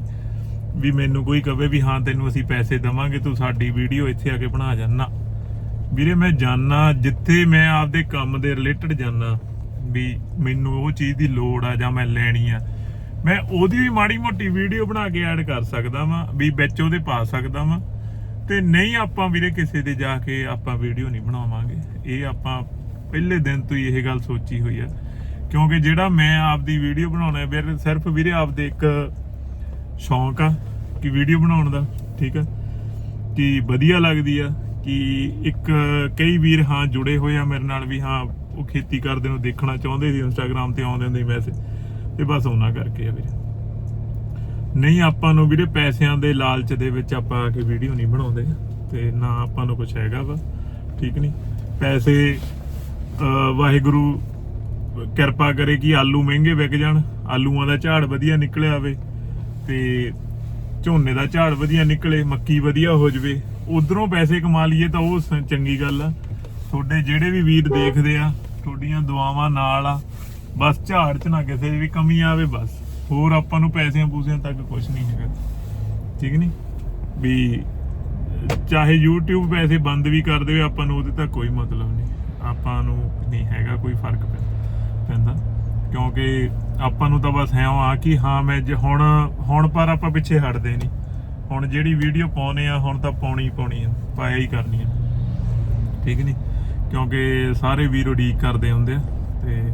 ਵੀ ਮੈਨੂੰ ਕੋਈ ਕਵੇ ਵੀ ਹਾਂ, ਤੈਨੂੰ ਅਸੀਂ ਪੈਸੇ ਦਵਾਂਗੇ, ਤੂੰ ਸਾਡੀ ਵੀਡੀਓ ਇੱਥੇ ਆ ਕੇ ਬਣਾ ਜਾਨਾ। ਵੀਰੇ, ਮੈਂ ਜਾਣਾ ਜਿੱਥੇ ਮੈਂ ਆਪਦੇ ਕੰਮ ਦੇ ਰਿਲੇਟਡ ਜਾਣਾ ਵੀ ਮੈਨੂੰ ਉਹ ਚੀਜ਼ ਦੀ ਲੋੜ ਆ ਜਾਂ ਮੈਂ ਲੈਣੀ ਆ ਮੈਂ ਉਹਦੀ ਵੀ ਮਾੜੀ ਮੋਟੀ ਵੀਡੀਓ ਬਣਾ ਕੇ ਐਡ ਕਰ ਸਕਦਾ ਵਾਂ, ਵੀ ਵਿੱਚ ਉਹਦੇ ਪਾ ਸਕਦਾ ਵਾਂ। ਤੇ ਨਹੀਂ ਆਪਾਂ ਵੀਰੇ ਕਿਸੇ ਦੇ ਜਾ ਕੇ ਆਪਾਂ ਵੀਡੀਓ ਨਹੀਂ ਬਣਾਵਾਂਗੇ। ਇਹ ਆਪਾਂ ਪਹਿਲੇ ਦਿਨ ਤੋਂ ਹੀ ਇਹ ਗੱਲ ਸੋਚੀ ਹੋਈ ਆ। ਕਿਉਂਕਿ ਜਿਹੜਾ ਮੈਂ ਆਪਦੀ ਵੀਡੀਓ ਬਣਾਉਣਾ ਹੈ ਸਿਰਫ ਵੀਰੇ ਆਪਦੇ ਇੱਕ ਸ਼ੌਂਕ ਆ ਕਿ ਵੀਡੀਓ ਬਣਾਉਣ ਦਾ, ਠੀਕ ਆ? ਕਿ ਵਧੀਆ ਲੱਗਦੀ ਆ, ਕਿ ਇੱਕ ਕਈ ਵੀਰ ਹਾਂ ਜੁੜੇ ਹੋਏ ਆ ਮੇਰੇ ਨਾਲ ਵੀ, ਹਾਂ, ਉਹ ਖੇਤੀ ਕਰਦੇ ਨੂੰ ਦੇਖਣਾ ਚਾਹੁੰਦੇ ਸੀ ਇੰਸਟਾਗ੍ਰam ਤੇ ਆਉਂਦੇ ਹੁੰਦੇ ਮੈਸੇਜ ਤੇ ਬਸ ਉਹਨਾਂ ਕਰਕੇ ਆ ਵੀਰੇ। ਨਹੀਂ, ਆਪਾਂ ਨੂੰ ਵੀਰੇ ਪੈਸਿਆਂ ਦੇ ਲਾਲਚ ਦੇ ਵਿੱਚ ਆਪਾਂ ਆ ਕੇ ਵੀਡੀਓ ਨਹੀਂ ਬਣਾਉਂਦੇ, ਤੇ ਨਾ ਆਪਾਂ ਨੂੰ ਕੁਝ ਹੈਗਾ ਵਾ, ਠੀਕ ਨਹੀਂ ਪੈਸੇ ਵਾਹਿਗੁਰੂ ਕਿਰਪਾ ਕਰੇ ਕਿ ਆਲੂ ਮਹਿੰਗੇ ਵਿਕ ਜਾਣ, ਆਲੂਆਂ ਦਾ ਝਾੜ ਵਧੀਆ ਨਿਕਲਿਆ ਆਵੇ ਤੇ ਝੋਨੇ ਦਾ ਝਾੜ ਵਧੀਆ ਨਿਕਲੇ, ਮੱਕੀ ਵਧੀਆ ਹੋ ਜਵੇ, ਉਧਰੋਂ ਪੈਸੇ ਕਮਾ ਲਈਏ ਤਾਂ ਉਹ ਸ- ਚੰਗੀ ਗੱਲ ਆ। ਤੁਹਾਡੇ ਜਿਹੜੇ ਵੀ ਵੀਰ ਦੇਖਦੇ ਆ, ਤੁਹਾਡੀਆਂ ਦੁਆਵਾਂ ਨਾਲ ਆ ਬਸ ਝਾੜ 'ਚ ਨਾ ਕਿਸੇ ਦੀ ਵੀ ਕਮੀ ਆਵੇ ਬਸ। ਹੋਰ ਆਪਾਂ ਨੂੰ ਪੈਸਿਆਂ ਪੂਸਿਆਂ ਤੱਕ ਕੁਝ ਨਹੀਂ ਹੈਗਾ। ਠੀਕ ਨਹੀਂ ਵੀ, ਚਾਹੇ YouTube ਪੈਸੇ ਬੰਦ ਵੀ ਕਰ ਦੇਵੇ, ਆਪਾਂ ਨੂੰ ਉਹਦੇ ਤਾਂ ਕੋਈ ਮਤਲਬ ਨਹੀਂ ਆਪਾਂ ਨੂੰ ਨਹੀਂ ਹੈਗਾ ਕੋਈ ਫ਼ਰਕ ਪੈ- ਪੈਂਦਾ। ਕਿਉਂਕਿ ਆਪਾਂ ਨੂੰ ਤਾਂ ਬਸ ਹੈ ਆ ਕਿ ਹਾਂ, ਮੈਂ ਜੇ ਹੁਣ ਹੁਣ ਪਰ ਆਪਾਂ ਪਿੱਛੇ ਹਟਦੇ ਨਹੀਂ ਹੁਣ ਜਿਹੜੀ ਵੀਡੀਓ ਪਾਉਨੇ ਆ, ਹੁਣ ਤਾਂ ਪਾਉਣੀ ਪਾਉਣੀ ਆ। ਪਾਇਆ ਹੀ ਕਰਨੀ ਆ। ਠੀਕ ਨਹੀਂ ਕਿਉਂਕਿ ਸਾਰੇ ਵੀਰ ਉਡੀਕ ਕਰਦੇ ਹੁੰਦੇ ਆ ਤੇ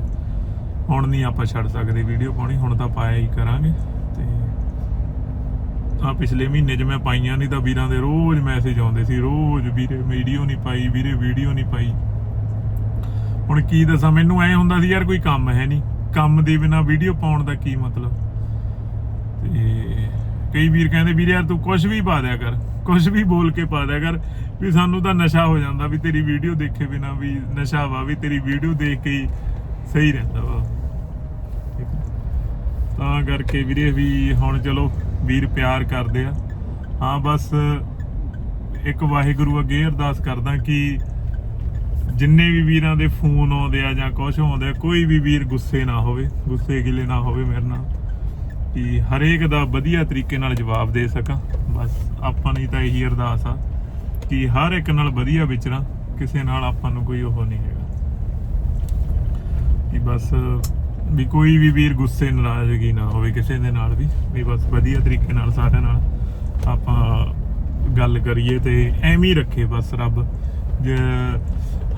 ਹੁਣ ਨਹੀਂ ਆਪਾਂ ਛੱਡ ਸਕਦੇ ਵੀਡੀਓ ਪਾਉਣੀ, ਹੁਣ ਤਾਂ ਪਾਇਆ ਹੀ ਕਰਾਂਗੇ। ਤੇ ਆ ਪਿਛਲੇ ਮਹੀਨੇ 'ਚ ਮੈਂ ਪਾਈਆਂ ਨਹੀਂ ਤਾਂ ਵੀਰਾਂ ਦੇ ਰੋਜ਼ ਮੈਸੇਜ ਆਉਂਦੇ ਸੀ, ਰੋਜ਼ ਵੀਰੇ ਵੀਡੀਓ ਨਹੀਂ ਪਾਈ, ਵੀਰੇ ਵੀਡੀਓ ਨਹੀਂ ਪਾਈ। ਹੁਣ ਕੀ ਦੱਸਾਂ, ਮੈਨੂੰ ਐ ਹੁੰਦਾ ਸੀ, ਯਾਰ ਕੋਈ ਕੰਮ ਹੈ ਨਹੀਂ ਕੰਮ ਦੇ ਬਿਨਾ ਵੀਡੀਓ ਪਾਉਣ ਦਾ ਕੀ ਮਤਲਬ? ਤੇ ਕਈ ਵੀਰ ਕਹਿੰਦੇ, ਵੀਰੇ ਯਾਰ ਤੂੰ ਕੁਝ ਵੀ ਪਾ ਦਿਆ ਕਰ ਕੁਝ ਵੀ ਬੋਲ ਕੇ ਪਾ ਦਿਆ ਕਰ, ਵੀ ਸਾਨੂੰ ਤਾਂ ਨਸ਼ਾ ਹੋ ਜਾਂਦਾ ਵੀ ਤੇਰੀ ਵੀਡੀਓ ਦੇਖੇ ਬਿਨਾ ਵੀ ਨਸ਼ਾ ਵਾ, ਵੀ ਤੇਰੀ ਵੀਡੀਓ ਦੇਖ ਕੇ ਹੀ ਸਹੀ ਰਹਿੰਦਾ ਵਾ। ਤਾਂ ਕਰਕੇ ਵੀਰੇ ਵੀ ਹੁਣ ਚਲੋ ਵੀਰ ਪਿਆਰ ਕਰਦੇ ਆ। ਹਾਂ, ਬਸ ਇੱਕ ਵਾਹਿਗੁਰੂ ਅੱਗੇ ਅਰਦਾਸ ਕਰਦਾ ਕਿ ਜਿੰਨੇ ਵੀ ਵੀਰਾਂ ਦੇ ਫੋਨ ਆਉਂਦੇ ਆ ਜਾਂ ਕੁਝ ਆਉਂਦੇ ਆ ਕੋਈ ਵੀ ਵੀਰ ਗੁੱਸੇ ਨਾ ਹੋਵੇ, ਗੁੱਸੇ ਗਿਲੇ ਨਾ ਹੋਵੇ ਮੇਰੇ ਨਾਲ, ਕਿ ਹਰੇਕ ਦਾ ਵਧੀਆ ਤਰੀਕੇ ਨਾਲ ਜਵਾਬ ਦੇ ਸਕਾਂ। ਬਸ ਆਪਾਂ ਨਹੀਂ ਤਾਂ ਇਹੀ ਅਰਦਾਸ ਆ ਕਿ ਹਰ ਇੱਕ ਨਾਲ ਵਧੀਆ ਵਿਚਰਾਂ, ਕਿਸੇ ਨਾਲ ਆਪਾਂ ਨੂੰ ਕੋਈ ਉਹ ਨਹੀਂ ਹੈਗਾ। ਕਿ ਬਸ ਵੀ ਕੋਈ ਵੀ ਵੀਰ ਗੁੱਸੇ ਨਾਰਾਜ਼ਗੀ ਨਾ ਹੋਵੇ ਕਿਸੇ ਦੇ ਨਾਲ ਵੀ ਵੀ ਬਸ ਵਧੀਆ ਤਰੀਕੇ ਨਾਲ ਸਾਰਿਆਂ ਨਾਲ ਆਪਾਂ ਗੱਲ ਕਰੀਏ ਤੇ ਐਵੇਂ ਹੀ ਰੱਖੇ ਬਸ ਰੱਬ। ਜੇ,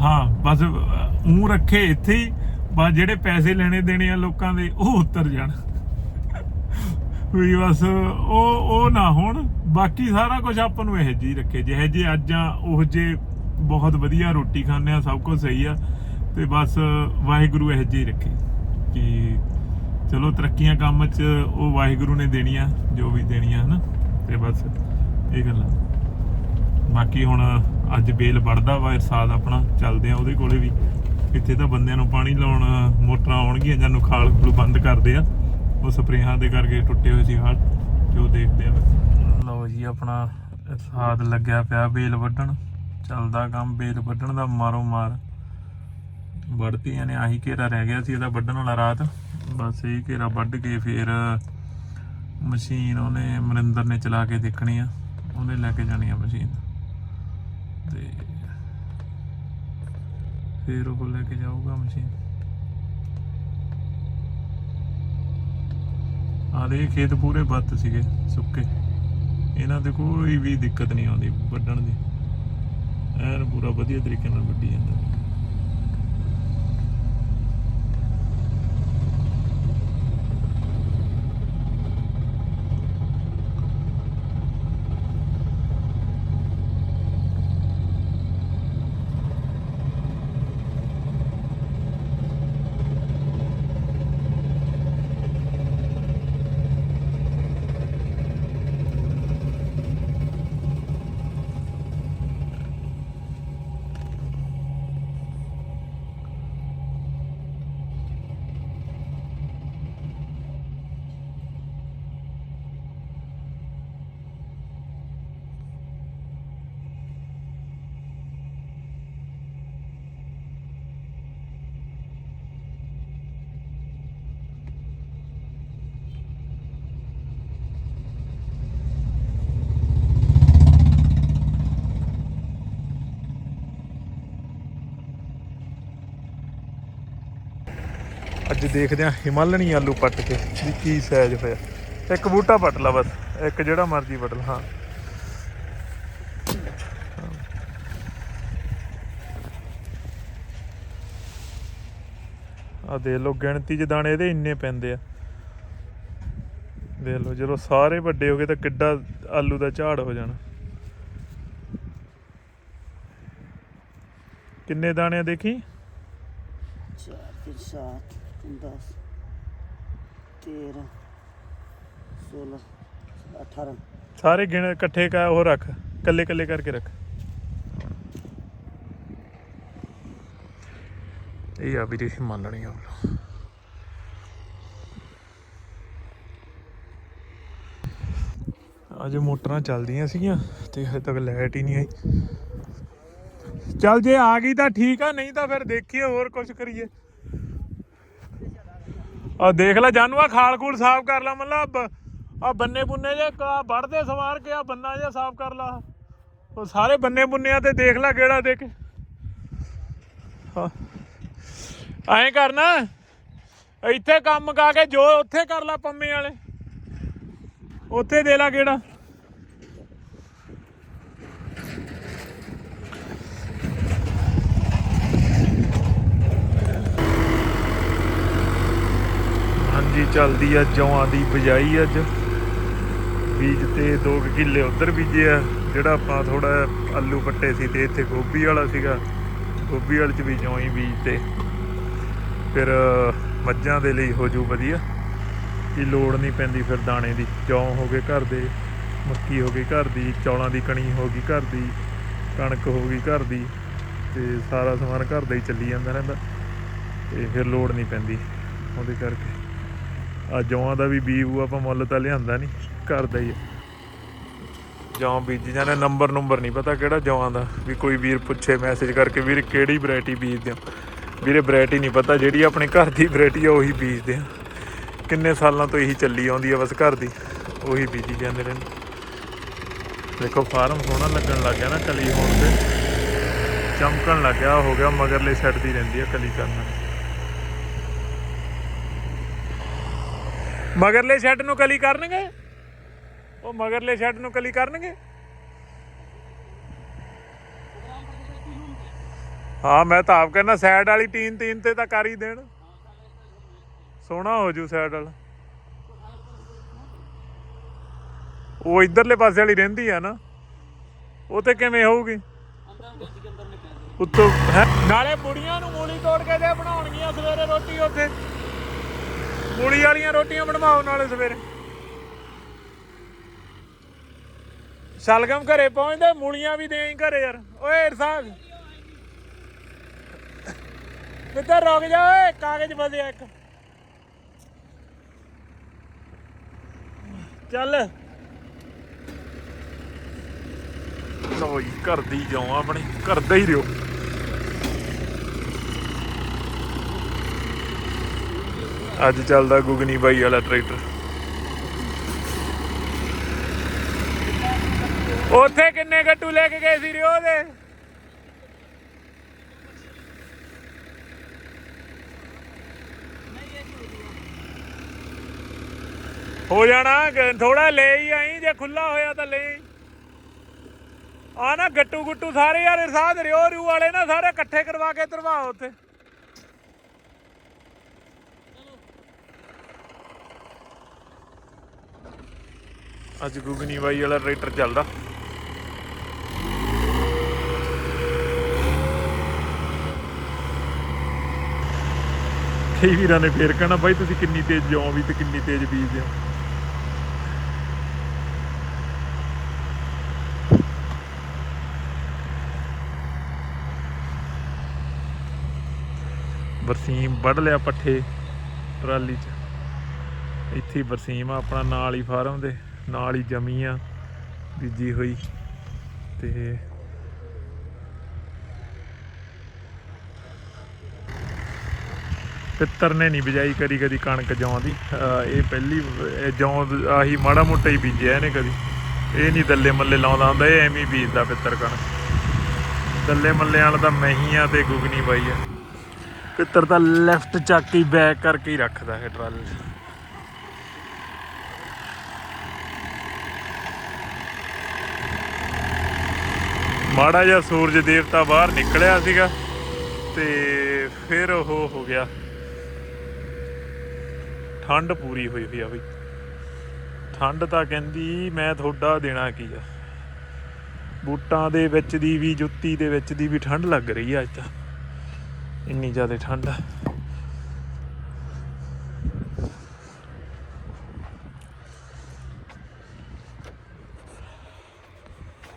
ਹਾਂ, ਬਸ ਉਹ ਰੱਖੇ ਇੱਥੇ ਹੀ, ਬਸ ਜਿਹੜੇ ਪੈਸੇ ਲੈਣੇ ਦੇਣੇ ਆ ਲੋਕਾਂ ਦੇ, ਉਹ ਉੱਤਰ ਜਾਣ। ਵੀ ਬਸ ਉਹ ਉਹ ਨਾ ਹੋਣ, ਬਾਕੀ ਸਾਰਾ ਕੁਝ ਆਪਾਂ ਨੂੰ ਇਹ ਜੀ ਰੱਖੇ। ਜਿਹੇ ਜੇ ਅੱਜ ਆ, ਉਹ ਜੇ ਬਹੁਤ ਵਧੀਆ ਰੋਟੀ ਖਾਂਦੇ ਆ, ਸਭ ਕੁਝ ਸਹੀ ਆ, ਤੇ ਬਸ ਵਾਹਿਗੁਰੂ ਇਹ ਜੀ ਰੱਖੇ। ਕਿ ਚਲੋ ਤਰੱਕੀਆਂ ਕੰਮ 'ਚ ਉਹ ਵਾਹਿਗੁਰੂ ਨੇ ਦੇਣੀਆਂ, ਜੋ ਵੀ ਦੇਣੀਆਂ, ਹਨਾ? ਤੇ ਬਸ ਇਹ ਗੱਲਾਂ। ਬਾਕੀ ਹੁਣ ਅੱਜ ਬੇਲ ਵੜਦਾ ਵਾ, ਇਰਸਾਦ ਆਪਣਾ ਚੱਲਦੇ ਆ ਉਹਦੇ ਕੋਲੇ ਵੀ। ਇੱਥੇ ਤਾਂ ਬੰਦਿਆਂ ਨੂੰ ਪਾਣੀ ਲਾਉਣ, ਮੋਟਰਾਂ ਆਉਣਗੀਆਂ, ਜਾਂ ਨੂੰ ਖਾਲ ਖੂਲ ਬੰਦ ਕਰਦੇ ਆ। ਉਹ ਸਪਰੇਹਾਂ ਦੇ ਕਰਕੇ ਟੁੱਟੇ ਹੋਏ ਸੀ ਹਾਲ ਜੋ ਦੇਖਦੇ ਆ ਲਓ ਜੀ, ਆਪਣਾ ਇਰਸਾਦ ਲੱਗਿਆ ਪਿਆ ਬੇਲ ਵੱਢਣ। ਚੱਲਦਾ ਕੰਮ ਬੇਲ ਵੱਢਣ ਦਾ ਮਾਰੋ ਮਾਰ। ਵੱਢਤੀਆਂ ਨੇ, ਆਹੀ ਘੇਰਾ ਰਹਿ ਗਿਆ ਸੀ ਇਹਦਾ ਵੱਢਣ ਵਾਲਾ ਰਾਤ। ਬਸ ਇਹ ਘੇਰਾ ਵੱਢ ਕੇ ਫਿਰ ਮਸ਼ੀਨ ਉਹਨੇ ਮਨਿੰਦਰ ਨੇ ਚਲਾ ਕੇ ਦੇਖਣੀ ਆ। ਉਹਨੇ ਲੈ ਕੇ ਜਾਣੀ ਆ ਮਸ਼ੀਨ। ਤੇ ਫਿਰ ਉਹ ਲੈ ਕੇ ਜਾਊਗਾ ਮਸ਼ੀਨ। ਆ ਆਦੇ ਖੇਤ ਪੂਰੇ ਬੱਤ ਸੀਗੇ, ਸੁੱਕੇ। ਇਹਨਾਂ 'ਤੇ ਕੋਈ ਵੀ ਦਿੱਕਤ ਨਹੀਂ ਆਉਂਦੀ ਵੱਢਣ ਦੀ। ਐਨ ਪੂਰਾ ਵਧੀਆ ਤਰੀਕੇ ਨਾਲ ਵੱਢੀ ਜਾਂਦਾ। ਅੱਜ ਦੇਖਦੇ ਆ ਹਿਮਾਲਣੀ ਆਲੂ ਪੱਟ ਕੇ ਵੀ ਕੀ ਸਾਈਜ਼ ਹੋਇਆ। ਇੱਕ ਬੂਟਾ ਪੱਟ ਲਾ ਬਸ, ਇੱਕ ਜਿਹੜਾ ਮਰਜ਼ੀ ਪੱਟ ਲਾ, ਹਾਂ। ਆ ਦੇਖ ਲਓ, ਗਿਣਤੀ ਚ ਦਾਣੇ ਇਹਦੇ ਇੰਨੇ ਪੈਂਦੇ ਆ। ਦੇਖ ਲਓ, ਜਦੋਂ ਸਾਰੇ ਵੱਡੇ ਹੋ ਗਏ ਤਾਂ ਕਿੱਡਾ ਆਲੂ ਦਾ ਝਾੜ ਹੋ ਜਾਣਾ। ਕਿੰਨੇ ਦਾਣੇ ਦੇਖੀ? दस तेरह सोलह अठारह ਸਾਰੇ ਗਿਣ ਇਕੱਠੇ ਕਾ ਉਹ ਰੱਖ ਕੱਲੇ ਕੱਲੇ ਕਰਕੇ ਰੱਖ ਇਹ ਆ ਵੀਰੇ ਹਿਮਾਲਣੀ ਆ ਅੱਜ ਮੋਟਰਾਂ ਚੱਲਦੀਆਂ ਸੀਗੀਆਂ ਤੇ ਹਜੇ ਤੱਕ ਲਾਈਟ ਹੀ ਨਹੀਂ ਆਈ ਚੱਲ ਜੇ ਆ ਗਈ ਤਾਂ ਠੀਕ ਆ ਨਹੀਂ ਤਾਂ ਫਿਰ ਦੇਖੀਏ ਹੋਰ ਕੁਝ ਕਰੀਏ ਆ ਦੇਖ ਲੈ ਆ ਖਾਲ ਖੂਲ ਸਾਫ਼ ਕਰ ਲਾ ਮਤਲਬ ਆ ਬੰਨੇ ਬੁੰਨੇ ਜੇ ਵੜਦੇ ਸਵਾਰ ਕੇ ਆ ਬੰਨਾ ਜਿਹਾ ਸਾਫ਼ ਕਰ ਲਾ। ਉਹ ਸਾਰੇ ਬੰਨੇ ਬੁੰਨਿਆਂ ਤੇ ਦੇਖ ਲੈ ਕਿਹੜਾ ਦੇ ਕੇ ਹਾਂ। ਐਂ ਕਰਨਾ, ਇੱਥੇ ਕੰਮ ਮਕਾ ਕੇ ਜੋ ਉੱਥੇ ਕਰ ਲਾ ਪੰਮੇ ਵਾਲੇ। ਉੱਥੇ ਦੇ ਲਾ ਕਿਹੜਾ। ਹਾਂਜੀ, ਚੱਲਦੀ ਆ ਜੌਆਂ ਦੀ ਬਜਾਈ ਅੱਜ। ਬੀਜ ਤੇ 2 ਕਿੱਲੇ ਉਧਰ ਬੀਜੇ ਆ, ਜਿਹੜਾ ਆਪਾਂ ਥੋੜਾ ਆਲੂ ਪੱਟੇ ਸੀ ਤੇ ਇੱਥੇ ਗੋਭੀ ਵਾਲਾ ਸੀਗਾ। ਗੋਭੀ ਵਾਲੇ ਚ ਵੀ ਜੌਂ ਹੀ ਬੀਜ ਤੇ। ਫਿਰ ਮੱਝਾਂ ਦੇ ਲਈ ਹੋ ਜੂ ਵਧੀਆ। ਕਿ ਲੋੜ ਨਹੀਂ ਪੈਂਦੀ ਫਿਰ ਦਾਣੇ ਦੀ। ਜੌਂ ਹੋ ਗਏ ਘਰ ਦੇ, ਮੱਕੀ ਹੋ ਗਈ ਘਰ ਦੀ, ਚੌਲਾਂ ਦੀ ਕਣੀ ਹੋ ਗਈ ਘਰ ਦੀ, ਕਣਕ ਹੋ ਗਈ ਘਰ ਦੀ ਤੇ ਸਾਰਾ ਸਮਾਨ ਘਰ ਦਾ ਹੀ ਚੱਲੀ ਜਾਂਦਾ ਰਹਿੰਦਾ। ਤੇ ਫਿਰ ਲੋੜ ਨਹੀਂ ਪੈਂਦੀ ਉਹਦੇ ਕਰਕੇ। ਆ ਜੌਆਂ ਦਾ ਵੀ ਬੀਜ ਆਪਾਂ ਮੁੱਲ ਤਾਂ ਲਿਆਂਦਾ ਨਹੀਂ ਘਰ ਦਾ ਹੀ ਹੈ ਜੌਂ ਬੀਜੀ ਜਾਣੇ ਨੰਬਰ ਨੰਬਰ ਨਹੀਂ ਪਤਾ ਕਿਹੜਾ ਜੌਆਂ ਦਾ, ਵੀ ਕੋਈ ਵੀਰ ਪੁੱਛੇ ਮੈਸੇਜ ਕਰਕੇ, ਵੀਰ ਕਿਹੜੀ ਵੈਰਾਈਟੀ ਬੀਜਦੇ ਹੋ? ਵੀਰੇ ਵੈਰਾਈਟੀ ਨਹੀਂ ਪਤਾ, ਜਿਹੜੀ ਆਪਣੇ ਘਰ ਦੀ ਵੈਰਾਈਟੀ ਆ, ਉਹੀ ਬੀਜਦੇ ਆ। ਕਿੰਨੇ ਸਾਲਾਂ ਤੋਂ ਇਹੀ ਚੱਲੀ ਆਉਂਦੀ ਆ ਬਸ ਘਰ ਦੀ, ਉਹੀ ਬੀਜੀ ਜਾਂਦੇ ਰਹਿੰਦੇ। ਦੇਖੋ, ਫਾਰਮ ਸੋਹਣਾ ਲੱਗਣ ਲੱਗ ਗਿਆ ਨਾ ਕਲੀ ਹੋਣ ਤੇ। ਚਮਕਣ ਲੱਗ ਗਿਆ, ਹੋ ਗਿਆ, ਮਗਰਲੇ ਸਾਈਡ ਦੀ ਰਹਿੰਦੀ ਆ ਕਲੀ ਕਰਨਾ ਮਗਰਲੇ ਸ਼ੈੱਡ ਨੂੰ ਕਲੀ ਕਰਨਗੇ? ਉਹ ਮਗਰਲੇ ਸ਼ੈੱਡ ਨੂੰ ਕਲੀ ਕਰਨਗੇ? ਹਾਂ, ਮੈਂ ਤਾਂ ਆਪ ਕਹਿੰਦਾ ਸਾਈਡ ਵਾਲੀ ਟੀਨ ਤੀਨ ਤੇ ਤਾਂ ਕਰ ਹੀ ਦੇਣ। ਸੋਹਣਾ ਹੋ ਜੂ ਸਾਈਡ ਵਾਲਾ। ਉਹ ਇਧਰਲੇ ਪਾਸੇ ਵਾਲੀ ਰਹਿੰਦੀ ਆ ਨਾ। ਉਹ ਤੇ ਕਿਵੇਂ ਹੋਊਗੀ? ਉੱਤੋਂ ਨਾਲੇ ਬੁੜੀਆਂ ਨੂੰ ਮੂਲੀ ਤੋੜ ਕੇ ਦੇ ਬਣਾਉਣਗੀਆਂ ਸਵੇਰੇ ਰੋਟੀ ਉੱਥੇ। ਮੂਲੀ ਵਾਲੀਆਂ ਰੋਟੀਆਂ ਬਣਵਾਓ ਨਾਲੇ ਸਵੇਰੇ। ਸ਼ਲਗਮ ਘਰੇ ਪਹੁੰਚਦੇ, ਮੂਲੀਆਂ ਵੀ ਦੇਈਂ ਘਰੇ ਯਾਰ। ਓਏ ਇਰਸਾਗ ਕਿੱਧਰ ਰੁਕ ਜਾ ਓਏ, ਕਾਗਜ਼ ਫਸਿਆ ਇੱਕ। ਚੱਲ। ਲਓ ਜੀ, ਘਰ ਦੀ ਜਾਓ ਆਪਣੀ, ਘਰ ਦਾ ਹੀ ਰਿਓ। ਅੱਜ ਚੱਲਦਾ ਗੁਗਨੀ ਬਾਈ ਵਾਲਾ ਟਰੈਕਟਰ। ਉੱਥੇ ਕਿੰਨੇ ਗੱਟੂ ਲੈ ਕੇ ਗਏ ਸੀ ਰਿਓ ਦੇ? ਹੋ ਜਾਣਾ ਥੋੜਾ ਲੈ ਹੀ ਆਈ, ਜੇ ਖੁੱਲਾ ਹੋਇਆ ਤਾਂ ਲੈ ਆ ਨਾ ਗੱਟੂ ਗੁੱਟੂ ਸਾਰੇ ਯਾਰ ਸਾਧ ਰਿਓ ਰੂ ਵਾਲੇ ਨਾ ਸਾਰੇ ਇਕੱਠੇ ਕਰਵਾ ਕੇ ਧਰਵਾਓ ਉੱਥੇ। ਅੱਜ ਗੁਗਨੀ ਬਾਈ ਵਾਲਾ ਟਰੈਕਟਰ ਚੱਲਦਾ। ਕਈ ਵੀਰਾਂ ਨੇ ਫੇਰ ਕਹਿਣਾ, ਬਾਈ ਤੁਸੀਂ ਕਿੰਨੀ ਤੇਜ਼ ਜਾਓ ਵੀ ਤੇ ਕਿੰਨੀ ਤੇਜ਼ ਬੀਜਦੇ ਹੋ ਬਰਸੀਮ ਵੱਢ ਲਿਆ ਪੱਠੇ ਟਰਾਲੀ 'ਚ। ਇੱਥੇ ਬਰਸੀਮ ਆ, ਆਪਣਾ ਨਾਲ ਹੀ ਫਾਰਮ ਦੇ। ਨਾਲ ਹੀ ਜਮੀ ਆ, ਬੀਜੀ ਹੋਈ ਤੇ ਪਿੱਤਰ ਨੇ ਨਹੀਂ ਬਿਜਾਈ ਕਰੀ ਕਦੀ ਕਣਕ ਜੌਂ ਦੀ। ਇਹ ਪਹਿਲੀ ਜੌਂ ਆਹੀ ਮਾੜਾ ਮੋਟਾ ਹੀ ਬੀਜਿਆ ਇਹਨੇ ਕਦੀ। ਇਹ ਨਹੀਂ ਦੱਲੇ ਮੱਲੇ ਲਾਉਂਦਾ ਹੁੰਦਾ, ਇਹ ਐਵੇਂ ਹੀ ਬੀਜਦਾ ਪਿੱਤਰ ਕਣਕ। ਦੱਲੇ ਮੱਲੇ ਵਾਲਾ ਤਾਂ ਮਹੀਂ ਆ ਤੇ ਗੁਗਨੀ ਬਾਈ ਆ। ਪਿੱਤਰ ਤਾਂ ਲੈਫਟ ਚੱਕ ਕੇ ਬੈਕ ਕਰਕੇ ਹੀ ਰੱਖਦਾ ਹੈ ਟਰਾਲੀ। ਮਾੜਾ ਜਿਹਾ ਸੂਰਜ ਦੇਵਤਾ ਬਾਹਰ ਨਿਕਲਿਆ ਸੀਗਾ ਤੇ ਫਿਰ ਉਹ ਹੋ ਗਿਆ। ਠੰਡ ਪੂਰੀ ਹੋਈ ਹੋਈ ਆ ਬਈ। ਠੰਡ ਤਾਂ ਕਹਿੰਦੀ ਮੈਂ ਤੁਹਾਡਾ ਦੇਣਾ ਕੀ ਆ। ਬੂਟਾਂ ਦੇ ਵਿੱਚ ਦੀ ਵੀ ਜੁੱਤੀ ਦੇ ਵਿੱਚ ਦੀ ਵੀ ਠੰਡ ਲੱਗ ਰਹੀ ਆ ਅੱਜ ਤਾਂ। ਇੰਨੀ ਜ਼ਿਆਦਾ ਠੰਡ ਆ।